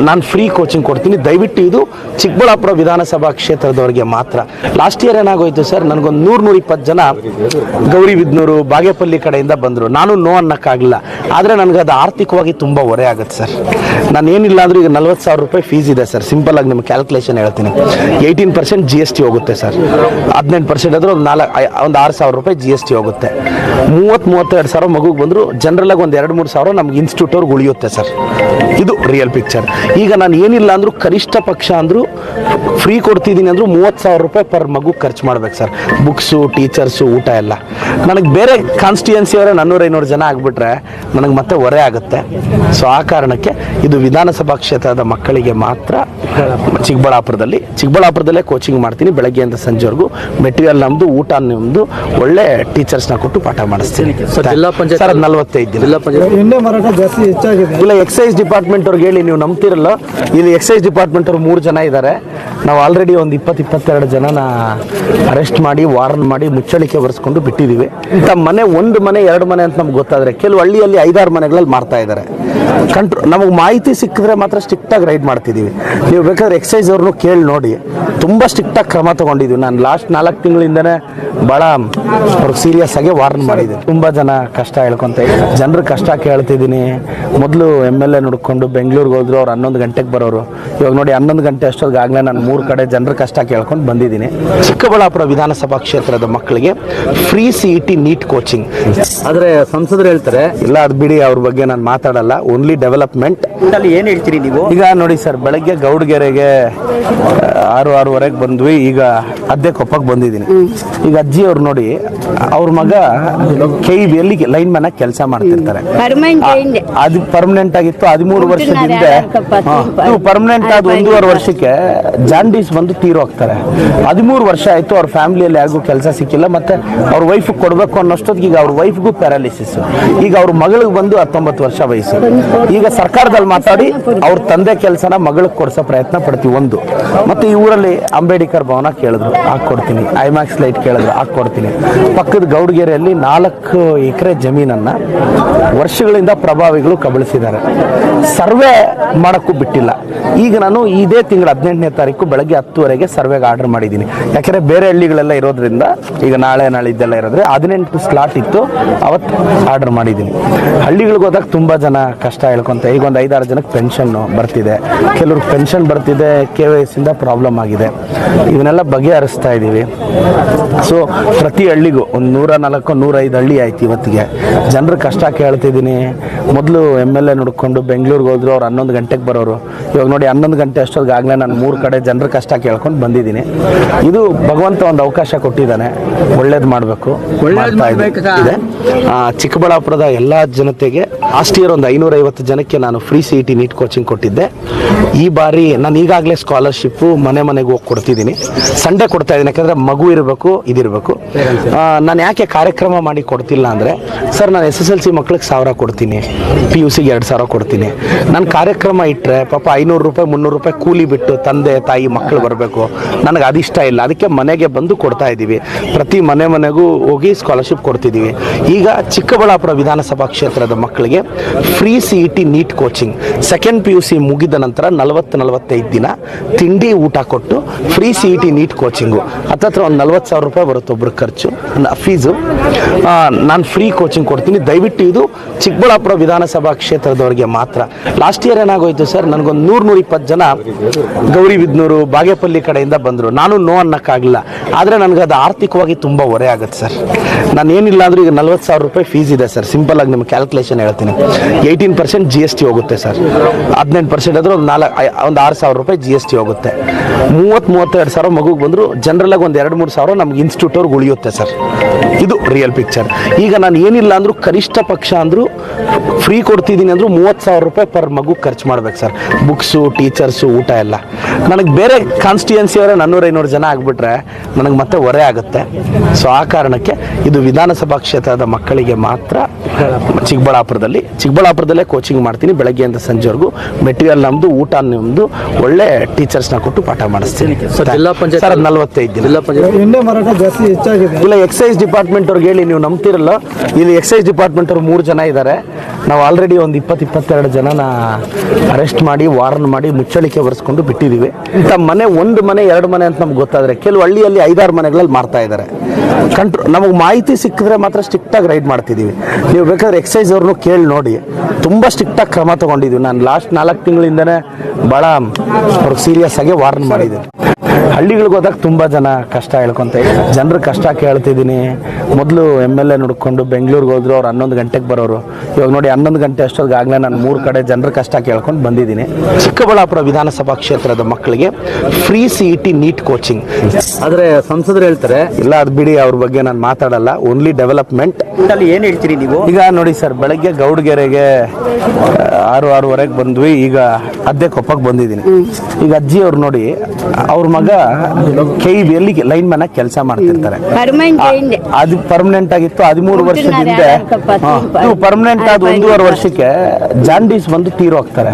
ನಾನು ಫ್ರೀ ಕೋಚಿಂಗ್ ಕೊಡ್ತೀನಿ. ದಯವಿಟ್ಟು ಇದು ಚಿಕ್ಕಬಳ್ಳಾಪುರ ವಿಧಾನಸಭಾ ಕ್ಷೇತ್ರದವರಿಗೆ ಮಾತ್ರ. ಲಾಸ್ಟ್ ಇಯರ್ ಏನಾಗೋಯ್ತು ಸರ್ ನನಗೊಂದು ನೂರು ನೂರ ಇಪ್ಪತ್ತು ಜನ ಗೌರಿಬಿದ್ನೂರು ಬಾಗೇಪಲ್ಲಿ ಕಡೆಯಿಂದ ಬಂದರು. ನಾನು ನೋ ಅನ್ನೋಕ್ಕಾಗಲಿಲ್ಲ. ಆದರೆ ನನಗೆ ಅದು ಆರ್ಥಿಕವಾಗಿ ತುಂಬ ಹೊರೆ ಆಗುತ್ತೆ ಸರ್ ನಾನು ಏನಿಲ್ಲ ಅಂದರೂ ಈಗ ನಲ್ವತ್ತು ಸಾವಿರ ರೂಪಾಯಿ ಫೀಸ್ ಇದೆ ಸರ್ ಸಿಂಪಲ್ ಆಗಿ ನಿಮ್ಗೆ ಕ್ಯಾಲ್ಕುಲೇಷನ್ ಹೇಳ್ತೀನಿ. Eighteen percent G S T ಹೋಗುತ್ತೆ ಸರ್ ಹದಿನೆಂಟು ಪರ್ಸೆಂಟ್ ಆದರೂ ಒಂದು ನಾಲ್ಕು ಒಂದು ಆರು ಸಾವಿರ ರೂಪಾಯಿ ಜಿ ಎಸ್ ಟಿ ಹೋಗುತ್ತೆ. ಮೂವತ್ತು, ಮೂವತ್ತೆರಡು ಸಾವಿರ ಮಗುಗೆ ಬಂದರೂ ಜನರಲಾಗಿ ಒಂದು ಎರಡು, ಮೂರು ಸಾವಿರ ನಮ್ಗೆ ಇನ್ಸ್ಟಿಟ್ಯೂಟ್ ಅವ್ರಿಗೆ ಉಳಿಯುತ್ತೆ ಸರ್. ಇದು ರಿಯಲ್ ಪಿಕ್ಚರ್ ಈಗ ನಾನು ಏನಿಲ್ಲ ಅಂದರೂ ಕನಿಷ್ಠ ಪಕ್ಷ ಅಂದರೂ ಫ್ರೀ ಕೊಡ್ತಿದ್ದೀನಿ ಅಂದರೂ ಮೂವತ್ತು ಸಾವಿರ ರೂಪಾಯಿ ಪರ್ ಮಗು ಖರ್ಚು ಮಾಡ್ಬೇಕು ಸರ್. ಬುಕ್ಸು ಟೀಚರ್ಸು ಊಟ ಎಲ್ಲ. ನನಗೆ ಬೇರೆ ಕಾನ್ಸ್ಟಿಟ್ಯೂನ್ಸಿಯವರೇ ನಾನ್ನೂರ, ಐನೂರು ಜನ ಆಗಿಬಿಟ್ರೆ ನನಗೆ ಮತ್ತೆ ಹೊರೆ ಆಗುತ್ತೆ. ಸೊ ಆ ಕಾರಣಕ್ಕೆ ಇದು ವಿಧಾನಸಭಾ ಕ್ಷೇತ್ರದ ಮಕ್ಕಳಿಗೆ ಮಾತ್ರ ಚಿಕ್ಕಬಳ್ಳಾಪುರದಲ್ಲಿ, ಚಿಕ್ಕಬಳ್ಳಾಪುರದಲ್ಲೇ ಕೋಚಿಂಗ್ ಮಾಡ್ತೀನಿ. ಬೆಳಗ್ಗೆಯಿಂದ ಸಂಜೆವರೆಗೂ ಮೆಟೀರಿಯಲ್ ನಮ್ದು ಊಟ ನಿಮ್ಮದು ಒಳ್ಳೆ ಟೀಚರ್ಸ್ನ ಕೊಟ್ಟು ಪಾಠ ಮಾಡಿಸ್ತೀನಿ ಜಿಲ್ಲಾ ಪಂಚಾಯತ್ ಸರ್ ನಲ್ವತ್ತೈದು ದಿನ. ಜಿಲ್ಲಾ ಪಂಚಾಯತ್ ಎಣ್ಣೆ ಮಾರಾಟ ಜಾಸ್ತಿ ಹೆಚ್ಚಾಗಿದೆ. ಇಲ್ಲ ಎಕ್ಸೈಸ್ ಡಿಪಾರ್ಟ್ಮೆಂಟ್ ಅವ್ರಿಗೆ ಹೇಳಿ ನೀವು ನಂಬ್ತಿರಲ್ಲ. ಇಲ್ಲಿ ಎಕ್ಸೈಸ್ ಡಿಪಾರ್ಟ್ಮೆಂಟ್ ಅವ್ರು ಮೂರು ಜನ ಇದ್ದಾರೆ ನಾವು ಆಲ್ರೆಡಿ ಒಂದು ಇಪ್ಪತ್ತು ಇಪ್ಪತ್ತೆರಡು ಜನನ ಅರೆಸ್ಟ್ ಮಾಡಿ ವಾರ್ನ್ ಮಾಡಿ ಮುಚ್ಚಳಿಕೆ ಬರೆಸ್ಕೊಂಡು ಬಿಟ್ಟಿದ್ದೀವಿ ಇಂಥ ಮನೆ ಒಂದು ಮನೆ ಎರಡು ಮನೆ ಅಂತ ನಮ್ಗೆ ಗೊತ್ತಾದರೆ ಕೆಲವು ಹಳ್ಳಿಯಲ್ಲಿ ಐದಾರು ಮನೆಗಳಲ್ಲಿ ಮಾಡ್ತಾ ಇದ್ದಾರೆ ಕಂಟ್ರೋ ನಮಗೆ ಮಾಹಿತಿ ಸಿಕ್ಕಿದ್ರೆ ಮಾತ್ರ ಸ್ಟ್ರಿಕ್ಟಾಗಿ ರೈಡ್ ಮಾಡ್ತಿದ್ದೀವಿ ನೀವು ಬೇಕಾದ್ರೆ ಎಕ್ಸೈಸ್ ಅವ್ರನ್ನೂ ಕೇಳಿ ನೋಡಿ. ತುಂಬ ಸ್ಟ್ರಿಕ್ಟಾಗಿ ಕ್ರಮ ತೊಗೊಂಡಿದ್ದೀವಿ ನಾನು ಲಾಸ್ಟ್ ನಾಲ್ಕು ತಿಂಗಳಿಂದನೇ ಭಾಳ ಅವ್ರಿಗೆ ಸೀರಿಯಸ್ ಆಗಿ ವಾರ್ನ್ ಮಾಡಿದ್ದೀನಿ ತುಂಬ ಜನ ಕಷ್ಟ ಹೇಳ್ಕೊಂತ ಜನರು ಕಷ್ಟ ಕೇಳ್ತಿದ್ದೀನಿ ಮೊದಲು ಎಂ ಎಲ್ ಎ ನೋಡ್ಕೊಂಡು ಬೆಂಗಳೂರಿಗೆ ಹೋದ್ರು ಅವ್ರು ಹನ್ನೊಂದು ಗಂಟೆಗೆ ಬರೋರು. ಇವಾಗ ನೋಡಿ ಹನ್ನೊಂದು ಗಂಟೆ ಅಷ್ಟೊತ್ತಿಗಾಗಲೇ ನಾನು ಮೂರು ಕಡೆ ಜನರ ಕಷ್ಟ ಕೇಳ್ಕೊಂಡು ಬಂದಿದ್ದೀನಿ ಚಿಕ್ಕಬಳ್ಳಾಪುರ ವಿಧಾನಸಭಾ ಕ್ಷೇತ್ರದ ಮಕ್ಕಳಿಗೆ free C E T NEET coaching ಆದರೆ ಸಂಸದರು ಹೇಳ್ತಾರೆ ಇಲ್ಲ ಅದು ಬಿಡಿ ಅವ್ರ ಬಗ್ಗೆ ನಾನು ಮಾತಾಡಲ್ಲ. ಓನ್ಲಿ ಡೆವಲಪ್ಮೆಂಟ್ ಏನ್ ಹೇಳ್ತೀರಿ ನೀವು? ಈಗ ನೋಡಿ ಸರ್ ಬೆಳಗ್ಗೆ ಗೌಡ್ಗೆರೆಗೆ ಆರು ಆರೂವರೆಗೆ ಬಂದ್ವಿ. ಈಗ ಅದೇ ಕೊಪ್ಪಕ್ಕೆ ಬಂದಿದ್ದೀನಿ. ಈಗ ಅಜ್ಜಿ ಅವ್ರು ನೋಡಿ ಅವ್ರ ಮಗ ಕೆ ಇ ಬಿಯಲ್ಲಿ ಲೈನ್ ಮ್ಯಾನ್ ಕೆಲಸ ಮಾಡ್ತಿರ್ತಾರೆ. ಅದು ಪರ್ಮನೆಂಟ್ ಆಗಿತ್ತು. ಹದಿಮೂರು ವರ್ಷದ ಹಿಂದೆ. ಪರ್ಮನೆಂಟ್ ಆದ ಒಂದೂವರೆ ವರ್ಷಕ್ಕೆ ಜಾಂಡೀಸ್ ಬಂದು ತೀರು ಹೋಗ್ತಾರೆ ಹದಿಮೂರು ವರ್ಷ ಆಯ್ತು ಅವ್ರ ಫ್ಯಾಮಿಲಿಯಲ್ಲಿ ಯಾರಿಗೂ ಕೆಲಸ ಸಿಕ್ಕಿಲ್ಲ. ಮತ್ತೆ ಅವ್ರ ವೈಫ್ ಕೊಡ್ಬೇಕು ಅನ್ನೋಷ್ಟೊತ್ತಿಗೆ ಈಗ ಅವ್ರ ವೈಫ್ಗೂ ಪ್ಯಾರಾಲಿಸಿಸ್ ಈಗ ಅವ್ರ ಮಗಳಿಗೆ ಬಂದು ಹತ್ತೊಂಬತ್ತು ವರ್ಷ ವಯಸ್ಸು. ಈಗ ಸರ್ಕಾರದಲ್ಲಿ ಮಾತಾಡಿ ಅವ್ರ ತಂದೆ ಕೆಲಸನ ಮಗಳಿಗೆ ಕೊಡಿಸೋ ಪ್ರಯತ್ನ ಪಡ್ತೀವಿ ಒಂದು. ಮತ್ತೆ ಈ ಊರಲ್ಲಿ ಅಂಬೇಡ್ಕರ್ ಭವನ ಕೇಳಿದ್ರು ಹಾಕೊಡ್ತೀನಿ ಐಮ್ಯಾಕ್ಸ್ ಲೈಟ್ ಕೇಳಿದ್ರು ಹಾಕ್ಕೊಡ್ತೀನಿ ಪಕ್ಕದ ಗೌಡಗೆರೆಯಲ್ಲಿ ನಾಲ್ಕು ಎಕರೆ ಜಮೀನನ್ನ ವರ್ಷಗಳಿಂದ ಪ್ರಭಾವಿಗಳು ಕಬಳಿಸಿದ್ದಾರೆ. ಸರ್ವೆ ಮಾಡೋಕ್ಕೂ ಬಿಟ್ಟಿಲ್ಲ. ಈಗ ನಾನು ಇದೇ ತಿಂಗಳ ಹದಿನೆಂಟನೇ ತಾರೀಕು ಬೆಳಗ್ಗೆ ಹತ್ತುವರೆಗೆ ಸರ್ವೆಗೆ ಆರ್ಡರ್ ಮಾಡಿದ್ದೀನಿ. ಯಾಕೆಂದರೆ ಬೇರೆ ಹಳ್ಳಿಗಳೆಲ್ಲ ಇರೋದ್ರಿಂದ ಈಗ ನಾಳೆ ನಾಳಿದ್ದೆಲ್ಲ ಇರೋದ್ರೆ ಹದಿನೆಂಟು ಸ್ಲಾಟ್ ಇತ್ತು, ಅವತ್ತು ಆರ್ಡರ್ ಮಾಡಿದ್ದೀನಿ. ಹಳ್ಳಿಗಳಿಗೆ ಹೋದಾಗ ತುಂಬ ಜನ ಕಷ್ಟ ಹೇಳ್ಕೊಂತ ಈಗ ಒಂದು ಐದಾರು ಜನಕ್ಕೆ ಪೆನ್ಷನ್ನು ಬರ್ತಿದೆ. ಕೆಲವ್ರಿಗೆ ಪೆನ್ಷನ್ ಬರ್ತಿದೆ ಕೆ ವೈ ಪ್ರಾಬ್ಲಮ್ ಆಗಿದೆ. ಇವನ್ನೆಲ್ಲ ಬಗೆಹರಿಸ್ತಾ ಇದ್ದೀವಿ ಸೊ ಪ್ರತಿ ಹಳ್ಳಿಗೂ ಒಂದು ನೂರ ನಾಲ್ಕು ನೂರೈದು ಹಳ್ಳಿ ಆಯ್ತು ಇವತ್ತಿಗೆ. ಜನರ ಕಷ್ಟ ಕೇಳ್ತಿದ್ದೀನಿ ಮೊದಲು ಎಂ ಎಲ್ ಎ ನೋಡ್ಕೊಂಡು ಬೆಂಗಳೂರಿಗೆ ಹೋದ್ರು ಅವ್ರು ಹನ್ನೊಂದು ಗಂಟೆಗೆ ಬರೋರು. ಇವಾಗ ನೋಡಿ ಹನ್ನೊಂದು ಗಂಟೆ ಅಷ್ಟೊತ್ತಿಗಾಗಲೇ ನಾನು ಮೂರು ಕಡೆ ಜನರ ಕಷ್ಟ ಕೇಳ್ಕೊಂಡು ಬಂದಿದ್ದೀನಿ. ಇದು ಭಗವಂತ ಒಂದು ಅವಕಾಶ ಕೊಟ್ಟಿದ್ದಾನೆ. ಒಳ್ಳೇದು ಮಾಡಬೇಕು. ಚಿಕ್ಕಬಳ್ಳಾಪುರದ ಎಲ್ಲ ಜನತೆಗೆ ಲಾಸ್ಟ್ ಇಯರ್ ಒಂದು ಐನೂರೈವತ್ತು ಜನಕ್ಕೆ ನಾನು free C E T NEET coaching ಕೊಟ್ಟಿದ್ದೆ. ಈ ಬಾರಿ ನಾನು ಈಗಾಗಲೇ ಸ್ಕಾಲರ್ಶಿಪ್ಪು ಮನೆ ಮನೆಗೆ ಹೋಗಿ ಕೊಡ್ತಿದ್ದೀನಿ. ಸಂಡೇ ಕೊಡ್ತಾ ಇದ್ದೀನಿ, ಯಾಕಂದರೆ ಮಗು ಇರಬೇಕು, ಇದಿರಬೇಕು. ನಾನು ಯಾಕೆ ಕಾರ್ಯಕ್ರಮ ಮಾಡಿ ಕೊಡ್ತಿಲ್ಲ ಅಂದರೆ, ಸರ್ ನಾನು ಎಸ್ ಎಸ್ ಎಲ್ ಸಿ ಮಕ್ಳಿಗೆ ಸಾವಿರ ಕೊಡ್ತೀನಿ ಪಿ ಯು ಸಿಗೆ ಎರಡು ಸಾವಿರ ಕೊಡ್ತೀನಿ. ನಾನು ಕಾರ್ಯಕ್ರಮ ಇಟ್ಟರೆ ಪಾಪ ಐನೂರು ರೂಪಾಯಿ, ಮುನ್ನೂರು ರೂಪಾಯಿ ಕೂಲಿ ಬಿಟ್ಟು ತಂದೆ, ತಾಯಿ ಮಕ್ಕಳು ಬರಬೇಕು. ನನಗೆ ಅದಿಷ್ಟ ಇಲ್ಲ. ಅದಕ್ಕೆ ಮನೆಗೆ ಬಂದು ಕೊಡ್ತಾ ಇದ್ದೀವಿ. ಪ್ರತಿ ಮನೆ ಮನೆಗೂ ಹೋಗಿ ಸ್ಕಾಲರ್ಶಿಪ್ ಕೊಡ್ತಿದ್ದೀವಿ. ಈಗ ಚಿಕ್ಕಬಳ್ಳಾಪುರ ವಿಧಾನಸಭಾ ಕ್ಷೇತ್ರದ ಮಕ್ಕಳಿಗೆ free C E T NEET coaching. Second P U C ಮುಗಿದ ನಂತರ ನಲವತ್ತು ನಲವತ್ತೈದು ದಿನ ತಿಂಡಿ ಊಟ ಕೊಟ್ಟು free C E T NEET coaching ಹತ್ತತ್ರ ಒಂದು ನಲ್ವತ್ತು ಸಾವಿರ ರೂಪಾಯಿ ಬರುತ್ತೆ ಒಬ್ಬರು ಖರ್ಚು ಫೀಸು ನಾನು ಫ್ರೀ ಕೋಚಿಂಗ್ ಕೊಡ್ತೀನಿ. ದಯವಿಟ್ಟು ಇದು ಚಿಕ್ಕಬಳ್ಳಾಪುರ ವಿಧಾನಸಭಾ ಕ್ಷೇತ್ರದವರಿಗೆ ಮಾತ್ರ. ಲಾಸ್ಟ್ ಇಯರ್ ಏನಾಗೋಯ್ತು ಸರ್ ನನಗೊಂದು ನೂರು ನೂರ ಇಪ್ಪತ್ತು ಜನ ಗೌರಿಬಿದ್ನೂರು ಬಾಗೇಪಲ್ಲಿ ಕಡೆಯಿಂದ ಬಂದರು. ನಾನು ನೋ ಅನ್ನೋಕ್ಕಾಗಲಿಲ್ಲ. ಆದರೆ ನನಗೆ ಅದು ಆರ್ಥಿಕವಾಗಿ ತುಂಬ ಹೊರೆ ಆಗುತ್ತೆ ಸರ್ ನಾನು ಏನಿಲ್ಲ ಅಂದರೂ ಈಗ ನಲ್ವತ್ತು ಸಾವಿರ ರೂಪಾಯಿ ಫೀಸ್ ಇದೆ ಸರ್ ಸಿಂಪಲ್ ಆಗಿ ನಿಮ್ಗೆ ಕ್ಯಾಲ್ಕುಲೇಷನ್ ಹೇಳ್ತೀನಿ. Eighteen percent G S T ಹೋಗುತ್ತೆ ಸರ್ ಹದಿನೆಂಟು ಪರ್ಸೆಂಟ್ ಆದರೂ ಒಂದು ನಾಲ್ಕು ಒಂದು ಆರು ಸಾವಿರ ರೂಪಾಯಿ ಜಿ ಎಸ್ ಟಿ ಹೋಗುತ್ತೆ. ಮೂವತ್ತು ಮೂವತ್ತೆರಡು ಸಾವಿರ ಮಗುಗೆ ಬಂದರೂ ಜನರಲಾಗಿ ಒಂದು ಎರಡು ಮೂರು ಸಾವಿರ ನಮ್ಗೆ ಇನ್ಸ್ಟಿಟ್ಯೂಟ್ ಅವ್ರಿಗೆ ಉಳಿಯುತ್ತೆ ಸರ್ ಇದು ರಿಯಲ್ ಪಿಕ್ಚರ್ ಈಗ ನಾನು ಏನಿಲ್ಲ ಅಂದರೂ ಕನಿಷ್ಠ ಪಕ್ಷ ಅಂದರೂ ಫ್ರೀ ಕೊಡ್ತಿದ್ದೀನಿ ಅಂದರೂ ಮೂವತ್ತು ಸಾವಿರ ರೂಪಾಯಿ ಪರ್ ಮಗು ಖರ್ಚು ಮಾಡ್ಬೇಕು ಸರ್ ಬುಕ್ಸು ಟೀಚರ್ಸು ಊಟ ಎಲ್ಲ. ನನಗೆ ಬೇರೆ ಕಾನ್ಸ್ಟಿಟ್ಯೂನ್ಸಿಯವರೇ ನಾನ್ನೂರು ಐನೂರು ಜನ ಆಗಿಬಿಟ್ರೆ ನನಗೆ ಮತ್ತೆ ಹೊರೆ ಆಗುತ್ತೆ. ಸೊ ಆ ಕಾರಣಕ್ಕೆ ಇದು ವಿಧಾನಸಭಾ ಕ್ಷೇತ್ರದ ಮಕ್ಕಳಿಗೆ ಮಾತ್ರ ಚಿಕ್ಕಬಳ್ಳಾಪುರದಲ್ಲಿ. ಚಿಕ್ಕಬಳ್ಳಾಪುರದಲ್ಲೇ ಕೋಚಿಂಗ್ ಮಾಡ್ತೀನಿ. ಬೆಳಗ್ಗೆಯಿಂದ ಸಂಜೆವರೆಗೂ ಮೆಟೀರಿಯಲ್ ನಮ್ಮದು ಊಟ ನಿಮ್ಮದು ಒಳ್ಳೆ ಟೀಚರ್ಸ್ನ ಕೊಟ್ಟು ಪಾಠ ಮಾಡಿಸ್ತೀನಿ. ಸರ್, ಜಿಲ್ಲಾ ಪಂಚಾಯತ್ ಸರ್ ಅದು ನಲ್ವತ್ತೈದು ದಿನ. ಜಿಲ್ಲಾ ಪಂಚಾಯತ್ ಎಣ್ಣೆ ಮಾರಾಟ ಜಾಸ್ತಿ ಹೆಚ್ಚಾಗಿದೆ. ಇಲ್ಲ ಎಕ್ಸೈಸ್ ಡಿಪಾರ್ಟ್ಮೆಂಟ್ ಅವ್ರಿಗೆ ಹೇಳಿ ನೀವು ನಂಬ್ತಿರಲ್ಲ. ಇಲ್ಲಿ ಎಕ್ಸೈಸ್ ಡಿಪಾರ್ಟ್ಮೆಂಟ್ ಅವ್ರು ಮೂರು ಜನ ಇದ್ದಾರೆ ನಾವು ಆಲ್ರೆಡಿ ಒಂದು ಇಪ್ಪತ್ತು ಇಪ್ಪತ್ತೆರಡು ಜನನ ಅರೆಸ್ಟ್ ಮಾಡಿ ವಾರನ್ ಮಾಡಿ ಮುಚ್ಚಳಿಕೆ ಬರೆಸ್ಕೊಂಡು ಬಿಟ್ಟಿದ್ದೀವಿ ಇಂಥ ಮನೆ ಒಂದು ಮನೆ ಎರಡು ಮನೆ ಅಂತ ನಮ್ಗೆ ಗೊತ್ತಾದರೆ ಕೆಲವು ಹಳ್ಳಿಯಲ್ಲಿ ಐದಾರು ಮನೆಗಳಲ್ಲಿ ಮಾಡ್ತಾ ಇದ್ದಾರೆ ಕಂಟ್ರೋ ನಮಗೆ ಮಾಹಿತಿ ಸಿಕ್ಕಿದ್ರೆ ಮಾತ್ರ ಸ್ಟ್ರಿಕ್ಟಾಗಿ ರೈಡ್ ಮಾಡ್ತಿದ್ದೀವಿ ನೀವು ಬೇಕಾದ್ರೆ ಎಕ್ಸೈಸ್ ಅವ್ರನ್ನೂ ಕೇಳಿ ನೋಡಿ. ತುಂಬ ಸ್ಟ್ರಿಕ್ಟಾಗಿ ಕ್ರಮ ತಗೊಂಡಿದ್ದೀವಿ ನಾನು ಲಾಸ್ಟ್ ನಾಲ್ಕು ತಿಂಗಳಿಂದನೇ ಭಾಳ ಅವ್ರಿಗೆ ಸೀರಿಯಸ್ ಆಗಿ ವಾರ್ನ್ ಮಾಡಿದ್ದೀನಿ ಹಳ್ಳಿಗಳಿಗೆ ಹೋದಾಗ ತುಂಬ ಜನ ಕಷ್ಟ ಹೇಳ್ಕೊಂತ ಜನರ ಕಷ್ಟ ಕೇಳ್ತಿದ್ದೀನಿ. ಮೊದಲು ಎಂ ಎಲ್ ಎ ನೋಡ್ಕೊಂಡು ಬೆಂಗಳೂರಿಗೆ ಹೋದ್ರು ಅವ್ರು ಹನ್ನೊಂದು ಗಂಟೆಗೆ ಬರೋರು. ಇವಾಗ ನೋಡಿ ಹನ್ನೊಂದು ಗಂಟೆ ಅಷ್ಟೊತ್ತಿಗೆ ಆಗಲೇ ನಾನು ಮೂರು ಕಡೆ ಜನರ ಕಷ್ಟ ಕೇಳ್ಕೊಂಡು ಬಂದಿದ್ದೀನಿ. ಚಿಕ್ಕಬಳ್ಳಾಪುರ ವಿಧಾನಸಭಾ ಕ್ಷೇತ್ರದ ಮಕ್ಕಳಿಗೆ free C E T NEET coaching ಆದರೆ ಸಂಸದರು ಹೇಳ್ತಾರೆ ಇಲ್ಲ ಅದು ಬಿಡಿ ಅವ್ರ ಬಗ್ಗೆ ನಾನು ಮಾತಾಡಲ್ಲ. ಓನ್ಲಿ ಡೆವಲಪ್ಮೆಂಟ್ ಅಲ್ಲಿ ಏನು ಹೇಳ್ತೀರಿ ನೀವು? ಈಗ ನೋಡಿ ಸರ್ ಬೆಳಗ್ಗೆ ಗೌಡ್ಗೆರೆಗೆ ಆರು ಆರೂವರೆಗೆ ಬಂದ್ವಿ. ಈಗ ಅದ್ದೆ ಕೊಪ್ಪಕ್ಕೆ ಬಂದಿದ್ದೀನಿ. ಈಗ ಅಜ್ಜಿ ಅವ್ರು ನೋಡಿ ಅವ್ರ ಮಗ ಕೆ ಕೈ ಬಿಯಲ್ಲಿ ಲೈನ್ ಮನ ಕೆಲಸ ಮಾಡ್ತಿರ್ತಾರೆ. ಅದು ಪರ್ಮನೆಂಟ್ ಆಗಿತ್ತು ಹದಿಮೂರು ವರ್ಷದ ಹಿಂದೆ. ಪರ್ಮನೆಂಟ್ ಆದ ಒಂದೂವರೆ ವರ್ಷಕ್ಕೆ ಜಾಂಡೀಸ್ ಬಂದು ತೀರೋಗ್ತಾರೆ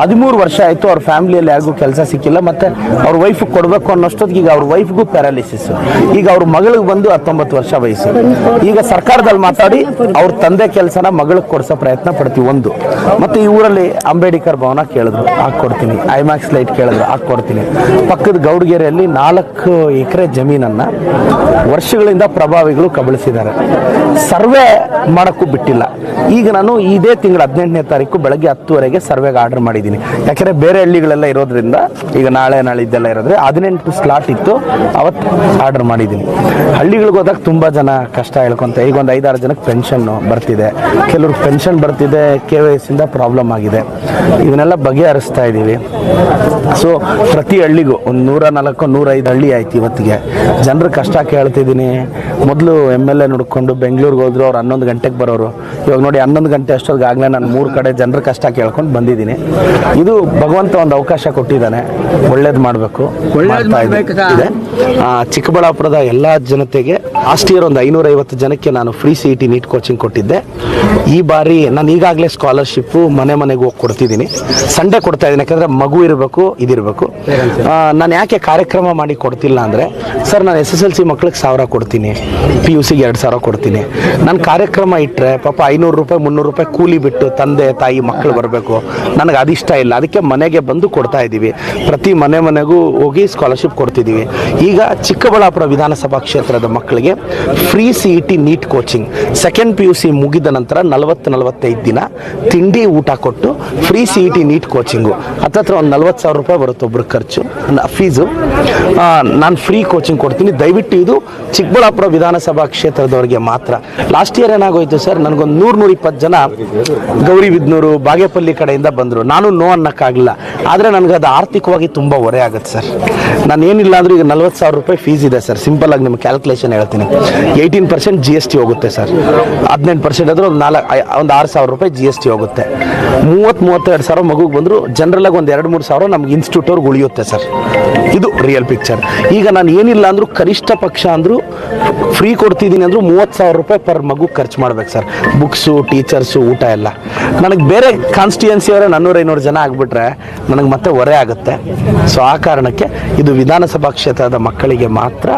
ಹದಿಮೂರು ವರ್ಷ ಆಯ್ತು ಅವ್ರ ಫ್ಯಾಮಿಲಿಯಲ್ಲಿ ಯಾರಿಗೂ ಕೆಲಸ ಸಿಕ್ಕಿಲ್ಲ ಮತ್ತೆ ಅವ್ರ ವೈಫ್ ಕೊಡ್ಬೇಕು ಅನ್ನೋಷ್ಟೊತ್ತಿಗೆ ಈಗ ಅವ್ರ ವೈಫ್ಗೂ ಪ್ಯಾರಾಲಿಸಿಸ್ ಈಗ ಅವ್ರ ಮಗಳಿಗೆ ಬಂದು ಹತ್ತೊಂಬತ್ತು ವರ್ಷ ವಯಸ್ಸು. ಈಗ ಸರ್ಕಾರದಲ್ಲಿ ಮಾತಾಡಿ ಅವ್ರ ತಂದೆ ಕೆಲಸನ ಮಗಳಿಗೆ ಕೊಡ್ಸೋ ಪ್ರಯತ್ನ ಪಡ್ತೀವಿ ಒಂದು. ಮತ್ತೆ ಈ ಊರಲ್ಲಿ ಅಂಬೇಡ್ಕರ್ ಭವನ ಕೇಳಿದ್ರು ಹಾಕೊಡ್ತೀನಿ ಐಮ್ಯಾಕ್ಸ್ ಲೈಟ್ ಕೇಳಿದ್ರು ಹಾಕೊಡ್ತೀನಿ ಪಕ್ಕದ ಗೌಡಗೆರೆಯಲ್ಲಿ ನಾಲ್ಕು ಎಕರೆ ಜಮೀನನ್ನ ವರ್ಷಗಳಿಂದ ಪ್ರಭಾವಿಗಳು ಕಬಳಿಸಿದ್ದಾರೆ. ಸರ್ವೆ ಮಾಡೋಕ್ಕೂ ಬಿಟ್ಟಿಲ್ಲ. ಈಗ ನಾನು ಇದೇ ತಿಂಗಳ ಹದಿನೆಂಟನೇ ತಾರೀಕು ಬೆಳಗ್ಗೆ ಹತ್ತುವರೆಗೆ ಸರ್ವೆಗೆ ಆರ್ಡರ್ ಮಾಡಿದ್ದೀನಿ. ಯಾಕೆಂದರೆ ಬೇರೆ ಹಳ್ಳಿಗಳೆಲ್ಲ ಇರೋದ್ರಿಂದ ಈಗ ನಾಳೆ ನಾಳಿದ್ದೆಲ್ಲ ಇರೋದ್ರೆ ಹದಿನೆಂಟು ಸ್ಲಾಟ್ ಇತ್ತು, ಅವತ್ತು ಆರ್ಡರ್ ಮಾಡಿದ್ದೀನಿ. ಹಳ್ಳಿಗಳಿಗೆ ಹೋದಾಗ ತುಂಬ ಜನ ಕಷ್ಟ ಹೇಳ್ಕೊಂತ, ಈಗ ಒಂದು ಐದಾರು ಜನಕ್ಕೆ ಪೆನ್ಷನ್ನು ಬರ್ತಿದೆ. ಕೆಲವ್ರಿಗೆ ಪೆನ್ಷನ್ ಬರ್ತಿದೆ, ಕೆ ವೈ ಎಸ್ ಇಂದ ಪ್ರಾಬ್ಲಮ್ ಆಗಿದೆ. ಇದನ್ನೆಲ್ಲ ಬಗೆಹರಿಸ್ತಾ ಇದ್ದೀವಿ ಸೊ ಪ್ರತಿ ಹಳ್ಳಿಗೂ ಒಂದು ನೂರ ನಾಲ್ಕು ನೂರೈದು ಹಳ್ಳಿ ಆಯ್ತು ಇವತ್ತಿಗೆ. ಜನರು ಕಷ್ಟ ಕೇಳ್ತಿದ್ದೀನಿ. ಮೊದಲು ಎಂ ಎಲ್ ಎ ನೋಡ್ಕೊಂಡು ಬೆಂಗಳೂರಿಗೆ ಹೋದ್ರು ಅವ್ರು ಹನ್ನೊಂದು ಗಂಟೆಗೆ ಬರೋರು. ಇವಾಗ ನೋಡಿ ಹನ್ನೊಂದು ಗಂಟೆ ಅಷ್ಟೊತ್ತಿಗಾಗಲೇ ನಾನು ಮೂರು ಕಡೆ ಜನರ ಕಷ್ಟ ಕೇಳ್ಕೊಂಡು ಬಂದಿದ್ದೀನಿ. ಇದು ಭಗವಂತ ಒಂದು ಅವಕಾಶ ಕೊಟ್ಟಿದ್ದಾನೆ. ಒಳ್ಳೇದು ಮಾಡಬೇಕು. ಚಿಕ್ಕಬಳ್ಳಾಪುರದ ಎಲ್ಲ ಜನತೆಗೆ ಲಾಸ್ಟ್ ಇಯರ್ ಒಂದು ಐನೂರೈವತ್ತು ಜನಕ್ಕೆ ನಾನು free C E T NEET coaching ಕೊಟ್ಟಿದ್ದೆ. ಈ ಬಾರಿ ನಾನು ಈಗಾಗಲೇ ಸ್ಕಾಲರ್ಶಿಪ್ಪು ಮನೆ ಮನೆಗೆ ಹೋಗಿ ಕೊಡ್ತಿದ್ದೀನಿ. ಸಂಡೇ ಕೊಡ್ತಾ ಇದ್ದೀನಿ. ಯಾಕಂದರೆ ಮಗು ಇರಬೇಕು ಇದಿರಬೇಕು. ನಾನು ಯಾಕೆ ಕಾರ್ಯಕ್ರಮ ಮಾಡಿ ಕೊಡ್ತಿಲ್ಲ ಅಂದರೆ, ಸರ್, ನಾನು ಎಸ್ ಎಸ್ ಎಲ್ ಸಿ ಮಕ್ಳಿಗೆ ಸಾವಿರ ಕೊಡ್ತೀನಿ ಪಿ ಯು ಸಿಗೆ ಎರಡು ಸಾವಿರ ಕೊಡ್ತೀನಿ. ನಾನು ಕಾರ್ಯಕ್ರಮ ಇಟ್ಟರೆ ಪಾಪ ಐನೂರು ರೂಪಾಯಿ, ಮುನ್ನೂರು ರೂಪಾಯಿ ಕೂಲಿ ಬಿಟ್ಟು ತಂದೆ, ತಾಯಿ ಮಕ್ಕಳು ಬರಬೇಕು. ನನಗೆ ಅದಿಷ್ಟ ಇಲ್ಲ. ಅದಕ್ಕೆ ಮನೆಗೆ ಬಂದು ಕೊಡ್ತಾ ಇದ್ದೀವಿ. ಪ್ರತಿ ಮನೆ ಮನೆಗೂ ಹೋಗಿ ಸ್ಕಾಲರ್ಶಿಪ್ ಕೊಡ್ತಿದ್ದೀವಿ. ಈಗ ಚಿಕ್ಕಬಳ್ಳಾಪುರ ವಿಧಾನಸಭಾ ಕ್ಷೇತ್ರದ ಮಕ್ಕಳಿಗೆ free C E T NEET coaching second P U C ಮುಗಿದ ನಂತರ ನಲವತ್ತು ನಲವತ್ತೈದು ದಿನ ತಿಂಡಿ ಊಟ ಕೊಟ್ಟು free C E T NEET coaching ಹತ್ತತ್ರ ಒಂದು ನಲ್ವತ್ತು ಸಾವಿರ ರೂಪಾಯಿ ಬರುತ್ತೆ ಒಬ್ರು ಖರ್ಚು ಫೀಸು ನಾನು ಫ್ರೀ ಕೋಚಿಂಗ್ ಕೊಡ್ತೀನಿ. ದಯವಿಟ್ಟು ಇದು ಚಿಕ್ಕಬಳ್ಳಾಪುರ ವಿಧಾನಸಭಾ ಕ್ಷೇತ್ರದವರಿಗೆ ಮಾತ್ರ. ಲಾಸ್ಟ್ ಇಯರ್ ಏನಾಗೋಯ್ತು ಸರ್ ನನಗೊಂದು ನೂರು ನೂರ ಇಪ್ಪತ್ತು ಜನ ಗೌರಿಬಿದ್ನೂರು ಬಾಗೇಪಲ್ಲಿ ಕಡೆಯಿಂದ ಬಂದರು. ನಾನು ನೋ ಅನ್ನೋಕ್ಕಾಗಲಿಲ್ಲ. ಆದರೆ ನನಗೆ ಅದು ಆರ್ಥಿಕವಾಗಿ ತುಂಬ ಹೊರೆ ಆಗುತ್ತೆ ಸರ್ ನಾನು ಏನಿಲ್ಲ ಅಂದರೂ ಈಗ ನಲ್ವತ್ತು ಸಾವಿರ ರೂಪಾಯಿ ಫೀಸ್ ಇದೆ ಸರ್ ಸಿಂಪಲ್ ಆಗಿ ನಿಮ್ಗೆ ಕ್ಯಾಲ್ಕುಲೇಷನ್ ಹೇಳ್ತೀನಿ. Eighteen percent G S T ಹೋಗುತ್ತೆ ಸರ್ ಹದಿನೆಂಟು ಪರ್ಸೆಂಟ್ ಆದರೂ ಒಂದು ನಾಲ್ಕು ಒಂದು ಆರು ಸಾವಿರ ರೂಪಾಯಿ ಜಿ ಎಸ್ ಟಿ ಹೋಗುತ್ತೆ. ಮೂವತ್ತು ಮೂವತ್ತೆರಡು ಸಾವಿರ ಮಗುಗೆ ಬಂದರು ಜನರಲಾಗಿ ಒಂದು ಎರಡು ಮೂರು ಸಾವಿರ ನಮ್ಗೆ ಇನ್ಸ್ಟಿಟ್ಯೂಟ್ ಅವ್ರಿಗೆ ಉಳಿಯುತ್ತೆ ಸರ್ ಇದು ರಿಯಲ್ ಪಿಕ್ಚರ್ ಈಗ ನಾನು ಏನಿಲ್ಲ ಅಂದರೂ ಕನಿಷ್ಠ ಪಕ್ಷ ಅಂದರೂ ಫ್ರೀ ಕೊಡ್ತಿದ್ದೀನಿ ಅಂದರೂ ಮೂವತ್ತು ಸಾವಿರ ರೂಪಾಯಿ ಪರ್ ಮಗು ಖರ್ಚು ಮಾಡ್ಬೇಕು ಸರ್ ಬುಕ್ಸು ಟೀಚರ್ಸು ಊಟ ಎಲ್ಲ. ನನಗೆ ಬೇರೆ ಕಾನ್ಸ್ಟಿಟ್ಯೂನ್ಸಿಯವರೇ ನಾನ್ನೂರು ಐನೂರು ಜನ ಆಗಿಬಿಟ್ರೆ ನನಗೆ ಮತ್ತೆ ಹೊರೆ ಆಗುತ್ತೆ. ಸೊ ಆ ಕಾರಣಕ್ಕೆ ಇದು ವಿಧಾನಸಭಾ ಕ್ಷೇತ್ರದ ಮಕ್ಕಳಿಗೆ ಮಾತ್ರ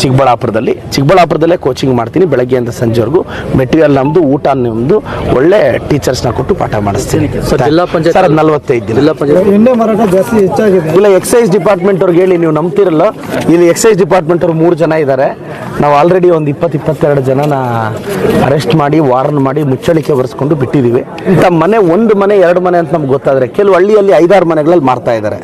ಚಿಕ್ಕಬಳ್ಳಾಪುರದಲ್ಲಿ, ಚಿಕ್ಕಬಳ್ಳಾಪುರದಲ್ಲೇ ಕೋಚಿಂಗ್ ಮಾಡ್ತೀನಿ ಬೆಳಗ್ಗೆಯಿಂದ ಸಂಜೆವರೆಗೂ. ಮೆಟೀರಿಯಲ್ ನಮ್ಮದು ಊಟ ನಮ್ಮದು ಒಳ್ಳೆ ಟೀಚರ್ಸ್ನ ಕೊಟ್ಟು ಪಾಠ ಮಾಡಿಸ್ತೀನಿ. ಸರ್, ಜಿಲ್ಲಾ ಪಂಚಾಯತ್ ಸರ್ ಅದು ನಲ್ವತ್ತೈದು ದಿನ. ಜಿಲ್ಲಾ ಪಂಚಾಯತ್ ಎಣ್ಣೆ ಮಾರಾಟ ಜಾಸ್ತಿ ಹೆಚ್ಚಾಗಿದೆ. ಇಲ್ಲ ಎಕ್ಸೈಸ್ ಡಿಪಾರ್ಟ್ಮೆಂಟ್ ಅವ್ರಿಗೆ ಹೇಳಿ ನೀವು ನಂಬ್ತಿರಲ್ಲ. ಇಲ್ಲಿ ಎಕ್ಸೈಸ್ ಡಿಪಾರ್ಟ್ಮೆಂಟ್ ಅವ್ರು ಮೂರು ಜನ ಇದ್ದಾರೆ ನಾವು ಆಲ್ರೆಡಿ ಒಂದು ಇಪ್ಪತ್ತು ಇಪ್ಪತ್ತೆರಡು ಜನನ ಅರೆಸ್ಟ್ ಮಾಡಿ ವಾರ್ನ್ ಮಾಡಿ ಮುಚ್ಚಳಿಕೆ ಬರೆಸ್ಕೊಂಡು ಬಿಟ್ಟಿದ್ದೀವಿ ಇಂಥ ಮನೆ ಒಂದು ಮನೆ ಎರಡು ಮನೆ ಅಂತ ನಮ್ಗೆ ಗೊತ್ತಾದರೆ ಕೆಲವು ಹಳ್ಳಿಯಲ್ಲಿ ಐದಾರು ಮನೆಗಳಲ್ಲಿ ಮಾಡ್ತಾ ಇದ್ದಾರೆ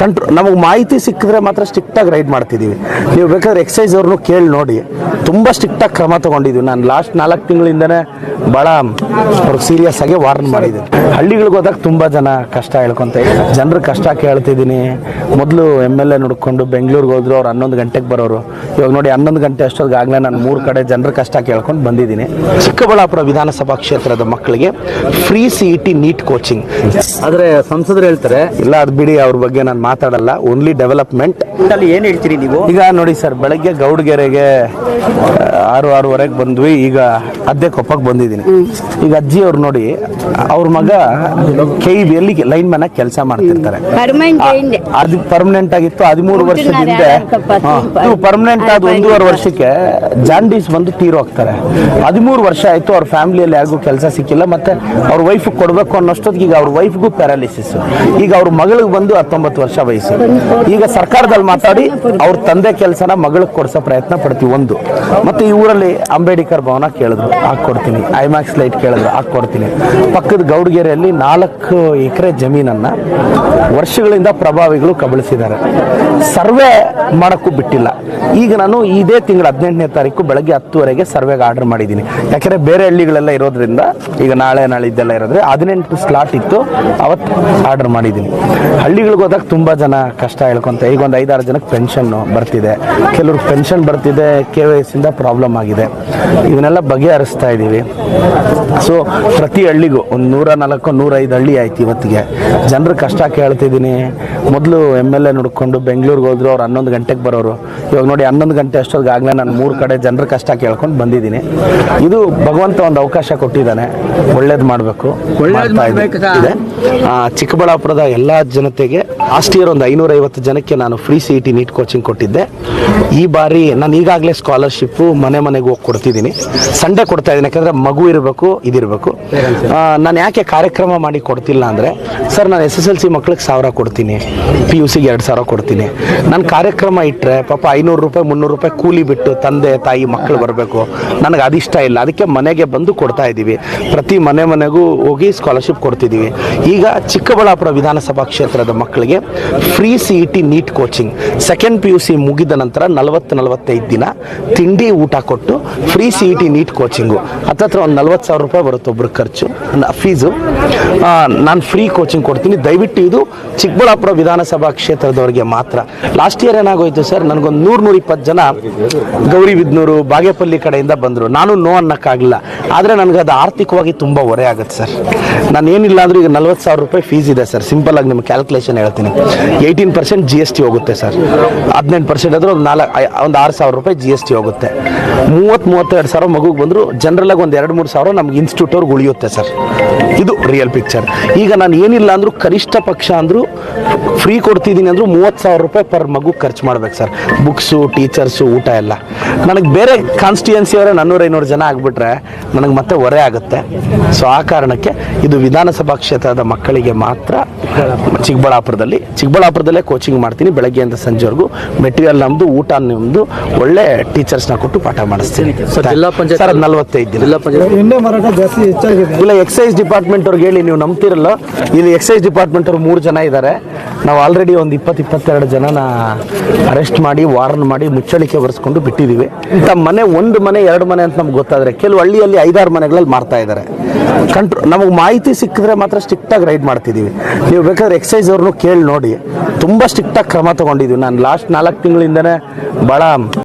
ಕಂಟ್ರೋ ನಮಗೆ ಮಾಹಿತಿ ಸಿಕ್ಕಿದ್ರೆ ಮಾತ್ರ ಸ್ಟ್ರಿಕ್ಟಾಗಿ ರೈಡ್ ಮಾಡ್ತಿದ್ದೀವಿ ನೀವು ಬೇಕಾದ್ರೆ ಎಕ್ಸೈಸ್ ಅವ್ರನ್ನೂ ಕೇಳಿ ನೋಡಿ. ತುಂಬ ಸ್ಟ್ರಿಕ್ಟಾಗಿ ಕ್ರಮ ತೊಗೊಂಡಿದ್ದೀವಿ ನಾನು ಲಾಸ್ಟ್ ನಾಲ್ಕು ತಿಂಗಳಿಂದನೇ ಭಾಳ ಅವ್ರಿಗೆ ಸೀರಿಯಸ್ ಆಗಿ ವಾರ್ನ್ ಮಾಡಿದ್ದೀನಿ ಹಳ್ಳಿಗಳಿಗೆ ಹೋದಾಗ ತುಂಬ ಜನ ಕಷ್ಟ ಹೇಳ್ಕೊಂತ ಜನರ ಕಷ್ಟ ಕೇಳ್ತಿದ್ದೀನಿ ಮೊದಲು ಎಂ ಎಲ್ ಎ ನೋಡ್ಕೊಂಡು ಬೆಂಗಳೂರಿಗೆ ಹೋದ್ರು ಅವ್ರು ಹನ್ನೊಂದು ಗಂಟೆಗೆ ಬರೋರು. ಇವಾಗ ನೋಡಿ ಹನ್ನೊಂದು ಗಂಟೆ ಅಷ್ಟೊತ್ತಿಗಾಗಲೇ ನಾನು ಮೂರು ಕಡೆ ಜನರ ಕಷ್ಟ ಕೇಳ್ಕೊಂಡು ಬಂದಿದ್ದೀನಿ ಚಿಕ್ಕಬಳ್ಳಾಪುರ ವಿಧಾನಸಭಾ ಕ್ಷೇತ್ರದ ಮಕ್ಕಳಿಗೆ free C E T NEET coaching ಆದ್ರೆ ಸಂಸದರು ಹೇಳ್ತಾರೆ ಇಲ್ಲ ಅದು ಬಿಡಿ ಅವ್ರ ಬಗ್ಗೆ ನಾನು ಮಾತಾಡಲ್ಲ ಓನ್ಲಿ ಡೆವಲಪ್ಮೆಂಟ್ ಅಲ್ಲಿ ಏನ್ ಹೇಳ್ತೀರಿ ನೀವು? ಈಗ ನೋಡಿ ಸರ್ ಬೆಳಗ್ಗೆ ಗೌಡ್ಗೆರೆಗೆ ಆರು ಆರೂವರೆಗೆ ಬಂದ್ವಿ ಈಗ ಅದ್ದೆ ಕೊಪ್ಪಕ್ಕೆ ಬಂದಿದ್ದೀನಿ. ಈಗ ಅಜ್ಜಿ ಅವ್ರು ನೋಡಿ ಅವ್ರ ಮಗ ಕೆ ಬಿಯಲ್ಲಿ ಲೈನ್ ಮನ ಕೆಲಸ ಮಾಡ್ತಿರ್ತಾರೆ. ಅದು ಪರ್ಮನೆಂಟ್ ಆಗಿತ್ತು ಹದಿಮೂರು ವರ್ಷದ ಹಿಂದೆ. ಪರ್ಮನೆಂಟ್ ಆದ ಒಂದೂವರೆ ವರ್ಷಕ್ಕೆ ಜಾಂಡೀಸ್ ಬಂದು ತೀರು ಹೋಗ್ತಾರೆ. ಹದಿಮೂರು ವರ್ಷ ಆಯ್ತು ಅವ್ರ ಫ್ಯಾಮಿಲಿಯಲ್ಲಿ ಯಾರಿಗೂ ಕೆಲಸ ಸಿಕ್ಕಿಲ್ಲ ಮತ್ತೆ ಅವ್ರ ವೈಫ್ ಕೊಡಬೇಕು ಅನ್ನೋಷ್ಟೊತ್ತಿಗೆ ಈಗ ಅವ್ರ ವೈಫ್ಗೂ ಪ್ಯಾರಾಲಿಸಿಸ್ ಈಗ ಅವ್ರ ಮಗಳಿಗೆ ಬಂದು ಹತ್ತೊಂಬತ್ತು ವರ್ಷ ವಯಸ್ಸು. ಈಗ ಸರ್ಕಾರದಲ್ಲಿ ಮಾತಾಡಿ ಅವ್ರ ತಂದೆ ಕೆಲಸನ ಮಗಳಿಗೆ ಕೊಡಿಸೋ ಪ್ರಯತ್ನ ಪಡ್ತೀವಿ ಒಂದು. ಮತ್ತೆ ಈ ಊರಲ್ಲಿ ಅಂಬೇಡ್ಕರ್ ಭವನ ಕೇಳಿದ್ರು ಹಾಕ್ಕೊಡ್ತೀನಿ ಐಮ್ಯಾಕ್ಸ್ ಲೈಟ್ ಕೇಳಿದ್ರು ಹಾಕೊಡ್ತೀನಿ ಪಕ್ಕದ ಗೌಡಗೆರೆಯಲ್ಲಿ ನಾಲ್ಕು ಎಕರೆ ಜಮೀನನ್ನ ವರ್ಷಗಳಿಂದ ಪ್ರಭಾವಿಗಳು ಕಬಳಿಸಿದ್ದಾರೆ. ಸರ್ವೆ ಮಾಡೋಕ್ಕೂ ಬಿಟ್ಟಿಲ್ಲ. ಈಗ ನಾನು ಇದೇ ತಿಂಗಳ ಹದಿನೆಂಟನೇ ತಾರೀಕು ಬೆಳಗ್ಗೆ ಹತ್ತುವರೆಗೆ ಸರ್ವೆಗೆ ಆರ್ಡರ್ ಮಾಡಿದ್ದೀನಿ. ಯಾಕೆಂದರೆ ಬೇರೆ ಹಳ್ಳಿಗಳೆಲ್ಲ ಇರೋದ್ರಿಂದ ಈಗ ನಾಳೆ ನಾಳೆ ಇದೆಲ್ಲ ಇರೋದ್ರೆ ಹದಿನೆಂಟು ಸ್ಲಾಟ್ ಇತ್ತು, ಅವತ್ತು ಆರ್ಡರ್ ಮಾಡಿದ್ದೀನಿ. ಹಳ್ಳಿಗಳಿಗೆ ಹೋದಾಗ ತುಂಬ ಜನ ಕಷ್ಟ ಹೇಳ್ಕೊಂತ ಈಗ ಒಂದು ಐದಾರು ಜನಕ್ಕೆ ಪೆನ್ಷನ್ನು ಬರ್ತಿದೆ. ಕೆಲವ್ರಿಗೆ ಪೆನ್ಷನ್ ಬರ್ತಿದೆ ಕೆ ವೈ ಎಸ್ಸಿಂದ ಇಂದ ಪ್ರಾಬ್ಲಮ್ ಆಗಿದೆ. ಇದನ್ನೆಲ್ಲ ಬಗೆಹರಿಸ್ತಾ ಇದ್ದೀವಿ ಸೊ ಪ್ರತಿ ಹಳ್ಳಿಗೂ ಒಂದು ನೂರ ನಾಲ್ಕು ನೂರೈದು ಹಳ್ಳಿ ಆಯ್ತು ಇವತ್ತಿಗೆ. ಜನರು ಕಷ್ಟ ಕೇಳ್ತಿದ್ದೀನಿ. ಮೊದಲು ಎಂ ಎಲ್ ಎ ನೋಡ್ಕೊಂಡು ಬೆಂಗಳೂರಿಗೆ ಹೋದ್ರು ಅವ್ರು ಹನ್ನೊಂದು ಗಂಟೆಗೆ ಬರೋರು. ಇವಾಗ ನೋಡಿ ಹನ್ನೊಂದು ಗಂಟೆ ಅಷ್ಟೊತ್ತಿಗಾಗಲೇ ನಾನು ಮೂರು ಕಡೆ ಜನರ ಕಷ್ಟ ಕೇಳ್ಕೊಂಡು ಬಂದಿದ್ದೀನಿ. ಇದು ಭಗವಂತ ಒಂದು ಅವಕಾಶ ಕೊಟ್ಟಿದ್ದಾನೆ. ಒಳ್ಳೇದು ಮಾಡಬೇಕು. ಇದೆ. ಚಿಕ್ಕಬಳ್ಳಾಪುರದ ಎಲ್ಲ ಜನತೆಗೆ ಲಾಸ್ಟ್ ಇಯರ್ ಒಂದು ಐನೂರೈವತ್ತು ಜನಕ್ಕೆ ನಾನು free C T NEET coaching ಕೊಟ್ಟಿದ್ದೆ. ಈ ಬಾರಿ ನಾನು ಈಗಾಗಲೇ ಸ್ಕಾಲರ್ಶಿಪ್ಪು ಮನೆ ಮನೆಗೆ ಹೋಗಿ ಕೊಡ್ತಿದ್ದೀನಿ. ಸಂಡೇ ಕೊಡ್ತಾ ಇದ್ದೀನಿ, ಯಾಕಂದರೆ ಮಗು ಇರಬೇಕು, ಇದಿರಬೇಕು. ನಾನು ಯಾಕೆ ಕಾರ್ಯಕ್ರಮ ಮಾಡಿ ಕೊಡ್ತಿಲ್ಲ ಅಂದರೆ, ಸರ್, ನಾನು ಎಸ್ ಎಸ್ ಎಲ್ ಸಿ ಮಕ್ಳಿಗೆ ಸಾವಿರ ಕೊಡ್ತೀನಿ ಪಿ ಯು ಸಿಗೆ ಎರಡು ಸಾವಿರ ಕೊಡ್ತೀನಿ. ನಾನು ಕಾರ್ಯಕ್ರಮ ಇಟ್ಟರೆ ಪಾಪ ಐನೂರು ರೂಪಾಯಿ, ಮುನ್ನೂರು ರೂಪಾಯಿ ಕೂಲಿ ಬಿಟ್ಟು ತಂದೆ, ತಾಯಿ ಮಕ್ಕಳು ಬರಬೇಕು. ನನಗೆ ಅದಿಷ್ಟ ಇಲ್ಲ. ಅದಕ್ಕೆ ಮನೆಗೆ ಬಂದು ಕೊಡ್ತಾ ಇದ್ದೀವಿ ಪ್ರತಿ ಮನೆ ಮನೆಗೂ ಹೋಗಿ ಸ್ಕಾಲರ್ಶಿಪ್ ಕೊಡ್ತಿದ್ದೀವಿ ಈಗ ಚಿಕ್ಕಬಳ್ಳಾಪುರ ವಿಧಾನಸಭಾ ಕ್ಷೇತ್ರದ ಮಕ್ಕಳಿಗೆ free C E T NEET coaching second P U C ಮುಗಿದ ನಂತರ ನಲವತ್ತು, ನಲವತ್ತೈದು ದಿನ ತಿಂಡಿ ಊಟ ಕೊಟ್ಟು free C E T NEET coaching ಹತ್ತತ್ರ ಒಂದು ನಲ್ವತ್ತು ಸಾವಿರ ರೂಪಾಯಿ ಬರುತ್ತೆ ಒಬ್ಬರು ಖರ್ಚು ಫೀಸು ನಾನು ಫ್ರೀ ಕೋಚಿಂಗ್ ಕೊಡ್ತೀನಿ. ದಯವಿಟ್ಟು ಇದು ಚಿಕ್ಕಬಳ್ಳಾಪುರ ವಿಧಾನಸಭಾ ಕ್ಷೇತ್ರದವರಿಗೆ ಮಾತ್ರ. ಲಾಸ್ಟ್ ಇಯರ್ ಏನಾಗೋಯ್ತು ಸರ್? ನನಗೊಂದು ನೂರು, ನೂರ ಇಪ್ಪತ್ತು ಜನ ಗೌರಿಬಿದ್ನೂರು ಬಾಗೇಪಲ್ಲಿ ಕಡೆಯಿಂದ ಬಂದರು. ನಾನು ನೋ ಅನ್ನೋಕ್ಕಾಗಲಿಲ್ಲ. ಆದರೆ ನನಗೆ ಅದು ಆರ್ಥಿಕವಾಗಿ ತುಂಬ ಹೊರೆ ಆಗುತ್ತೆ ಸರ್. ನಾನು ಏನಿಲ್ಲ ಅಂದರೂ ಈಗ ನಲ್ವತ್ತು ಸಾವಿರ ರೂಪಾಯಿ ಫೀಸ್ ಇದೆ ಸರ್. ಸಿಂಪಲ್ ಆಗಿ ನಿಮ್ಗೆ ಕ್ಯಾಲ್ಕುಲೇಷನ್ ಹೇಳ್ತೀನಿ. Eighteen percent G S T ಹೋಗುತ್ತೆ ಸರ್. ಹದಿನೆಂಟು ಪರ್ಸೆಂಟ್ ಆದರೂ ಒಂದು ನಾಲ್ಕು ಒಂದು ಆರು ಸಾವಿರ ರೂಪಾಯಿ ಜಿ ಎಸ್ ಟಿ ಹೋಗುತ್ತೆ. ಮೂವತ್ತು ಮೂವತ್ತೆರಡು ಸಾವಿರ ಮಗುಗೆ ಬಂದರೂ ಜನರಲಾಗಿ ಒಂದು ಎರಡು ಮೂರು ಸಾವಿರ ನಮ್ಗೆ ಇನ್ಸ್ಟಿಟ್ಯೂಟ್ ಅವ್ರಿಗೆ ಉಳಿಯುತ್ತೆ ಸರ್. ಇದು ರಿಯಲ್ ಪಿಕ್ಚರ್ ಈಗ ನಾನು ಏನಿಲ್ಲ ಅಂದರೂ ಕನಿಷ್ಠ ಪಕ್ಷ ಅಂದರೂ ಫ್ರೀ ಕೊಡ್ತಿದ್ದೀನಿ ಅಂದರೂ ಮೂವತ್ತು ಸಾವಿರ ರೂಪಾಯಿ ಪರ್ ಮಗು ಖರ್ಚು ಮಾಡ್ಬೇಕು ಸರ್. ಬುಕ್ಸು ಟೀಚರ್ಸು ಊಟ ಎಲ್ಲ. ನನಗೆ ಬೇರೆ ಕಾನ್ಸ್ಟಿಟ್ಯೂನ್ಸಿ ಅವರೇ ನಾನ್ನೂರ ಐನೂರು ಜನ ಆಗಿಬಿಟ್ರೆ ನನಗೆ ಮತ್ತೆ ಹೊರೆ ಆಗುತ್ತೆ. ಸೊ ಆ ಕಾರಣಕ್ಕೆ ಇದು ವಿಧಾನಸಭಾ ಕ್ಷೇತ್ರದ ಮಕ್ಕಳಿಗೆ ಮಾತ್ರ ಚಿಕ್ಕಬಳ್ಳಾಪುರದಲ್ಲಿ. ಚಿಕ್ಕಬಳ್ಳಾಪುರದಲ್ಲೇ ಕೋಚಿಂಗ್ ಮಾಡ್ತೀನಿ. ಬೆಳಗ್ಗೆಯಿಂದ ಸಂಜೆವರೆಗೂ ಮೆಟೀರಿಯಲ್ ನಮ್ಮದು ಊಟ ನಿಮ್ಮದು ಒಳ್ಳೆ ಟೀಚರ್ಸ್ನ ಕೊಟ್ಟು ಪಾಠ ಮಾಡಿಸ್ತೀನಿ. ಸರ್, ಜಿಲ್ಲಾ ಪಂಚಾಯತ್- ಸರ್ ಅದು ನಲವತ್ತೈದು ದಿನ. ಜಿಲ್ಲಾ ಪಂಚಾಯತ್ ಎಣ್ಣೆ ಮಾರಾಟ ಜಾಸ್ತಿ ಹೆಚ್ಚಾಗಿದೆ. ಇಲ್ಲ ಎಕ್ಸೈಸ್ ಡಿಪಾರ್ಟ್ಮೆಂಟ್ ಅವ್ರಿಗೆ ಹೇಳಿ ನೀವು ನಂಬ್ತಿರಲ್ಲ. ಇಲ್ಲಿ ಎಕ್ಸೈಸ್ ಡಿಪಾರ್ಟ್ಮೆಂಟ್ ಅವ್ರು ಮೂರು ಜನ ಇದ್ದಾರೆ ನಾವು ಆಲ್ರೆಡಿ ಒಂದು ಇಪ್ಪತ್ತು ಇಪ್ಪತ್ತೆರಡು ಜನನ ಅರೆಸ್ಟ್ ಮಾಡಿ ವಾರ್ನ್ ಮಾಡಿ ಮುಚ್ಚಳಿಕೆ ಬರೆಸ್ಕೊಂಡು ಬಿಟ್ಟಿದ್ದೀವಿ ಇಂಥ ಮನೆ ಒಂದು ಮನೆ ಎರಡು ಮನೆ ಅಂತ ನಮ್ಗೆ ಗೊತ್ತಾದರೆ ಕೆಲವು ಹಳ್ಳಿಯಲ್ಲಿ ಐದಾರು ಮನೆಗಳಲ್ಲಿ ಮಾಡ್ತಾ ಇದ್ದಾರೆ ಕಂಟ್ರೋ ನಮಗೆ ಮಾಹಿತಿ ಸಿಕ್ಕಿದ್ರೆ ಮಾತ್ರ ಸ್ಟ್ರಿಕ್ಟಾಗಿ ರೈಡ್ ಮಾಡ್ತಿದ್ದೀವಿ ನೀವು ಬೇಕಾದ್ರೆ ಎಕ್ಸೈಸ್ ಅವ್ರನ್ನೂ ಕೇಳಿ ನೋಡಿ. ತುಂಬ ಸ್ಟ್ರಿಕ್ಟಾಗಿ ಕ್ರಮ ತಗೊಂಡಿದ್ದೀವಿ ನಾನು ಲಾಸ್ಟ್ ನಾಲ್ಕು ತಿಂಗಳಿಂದನೇ ಭಾಳ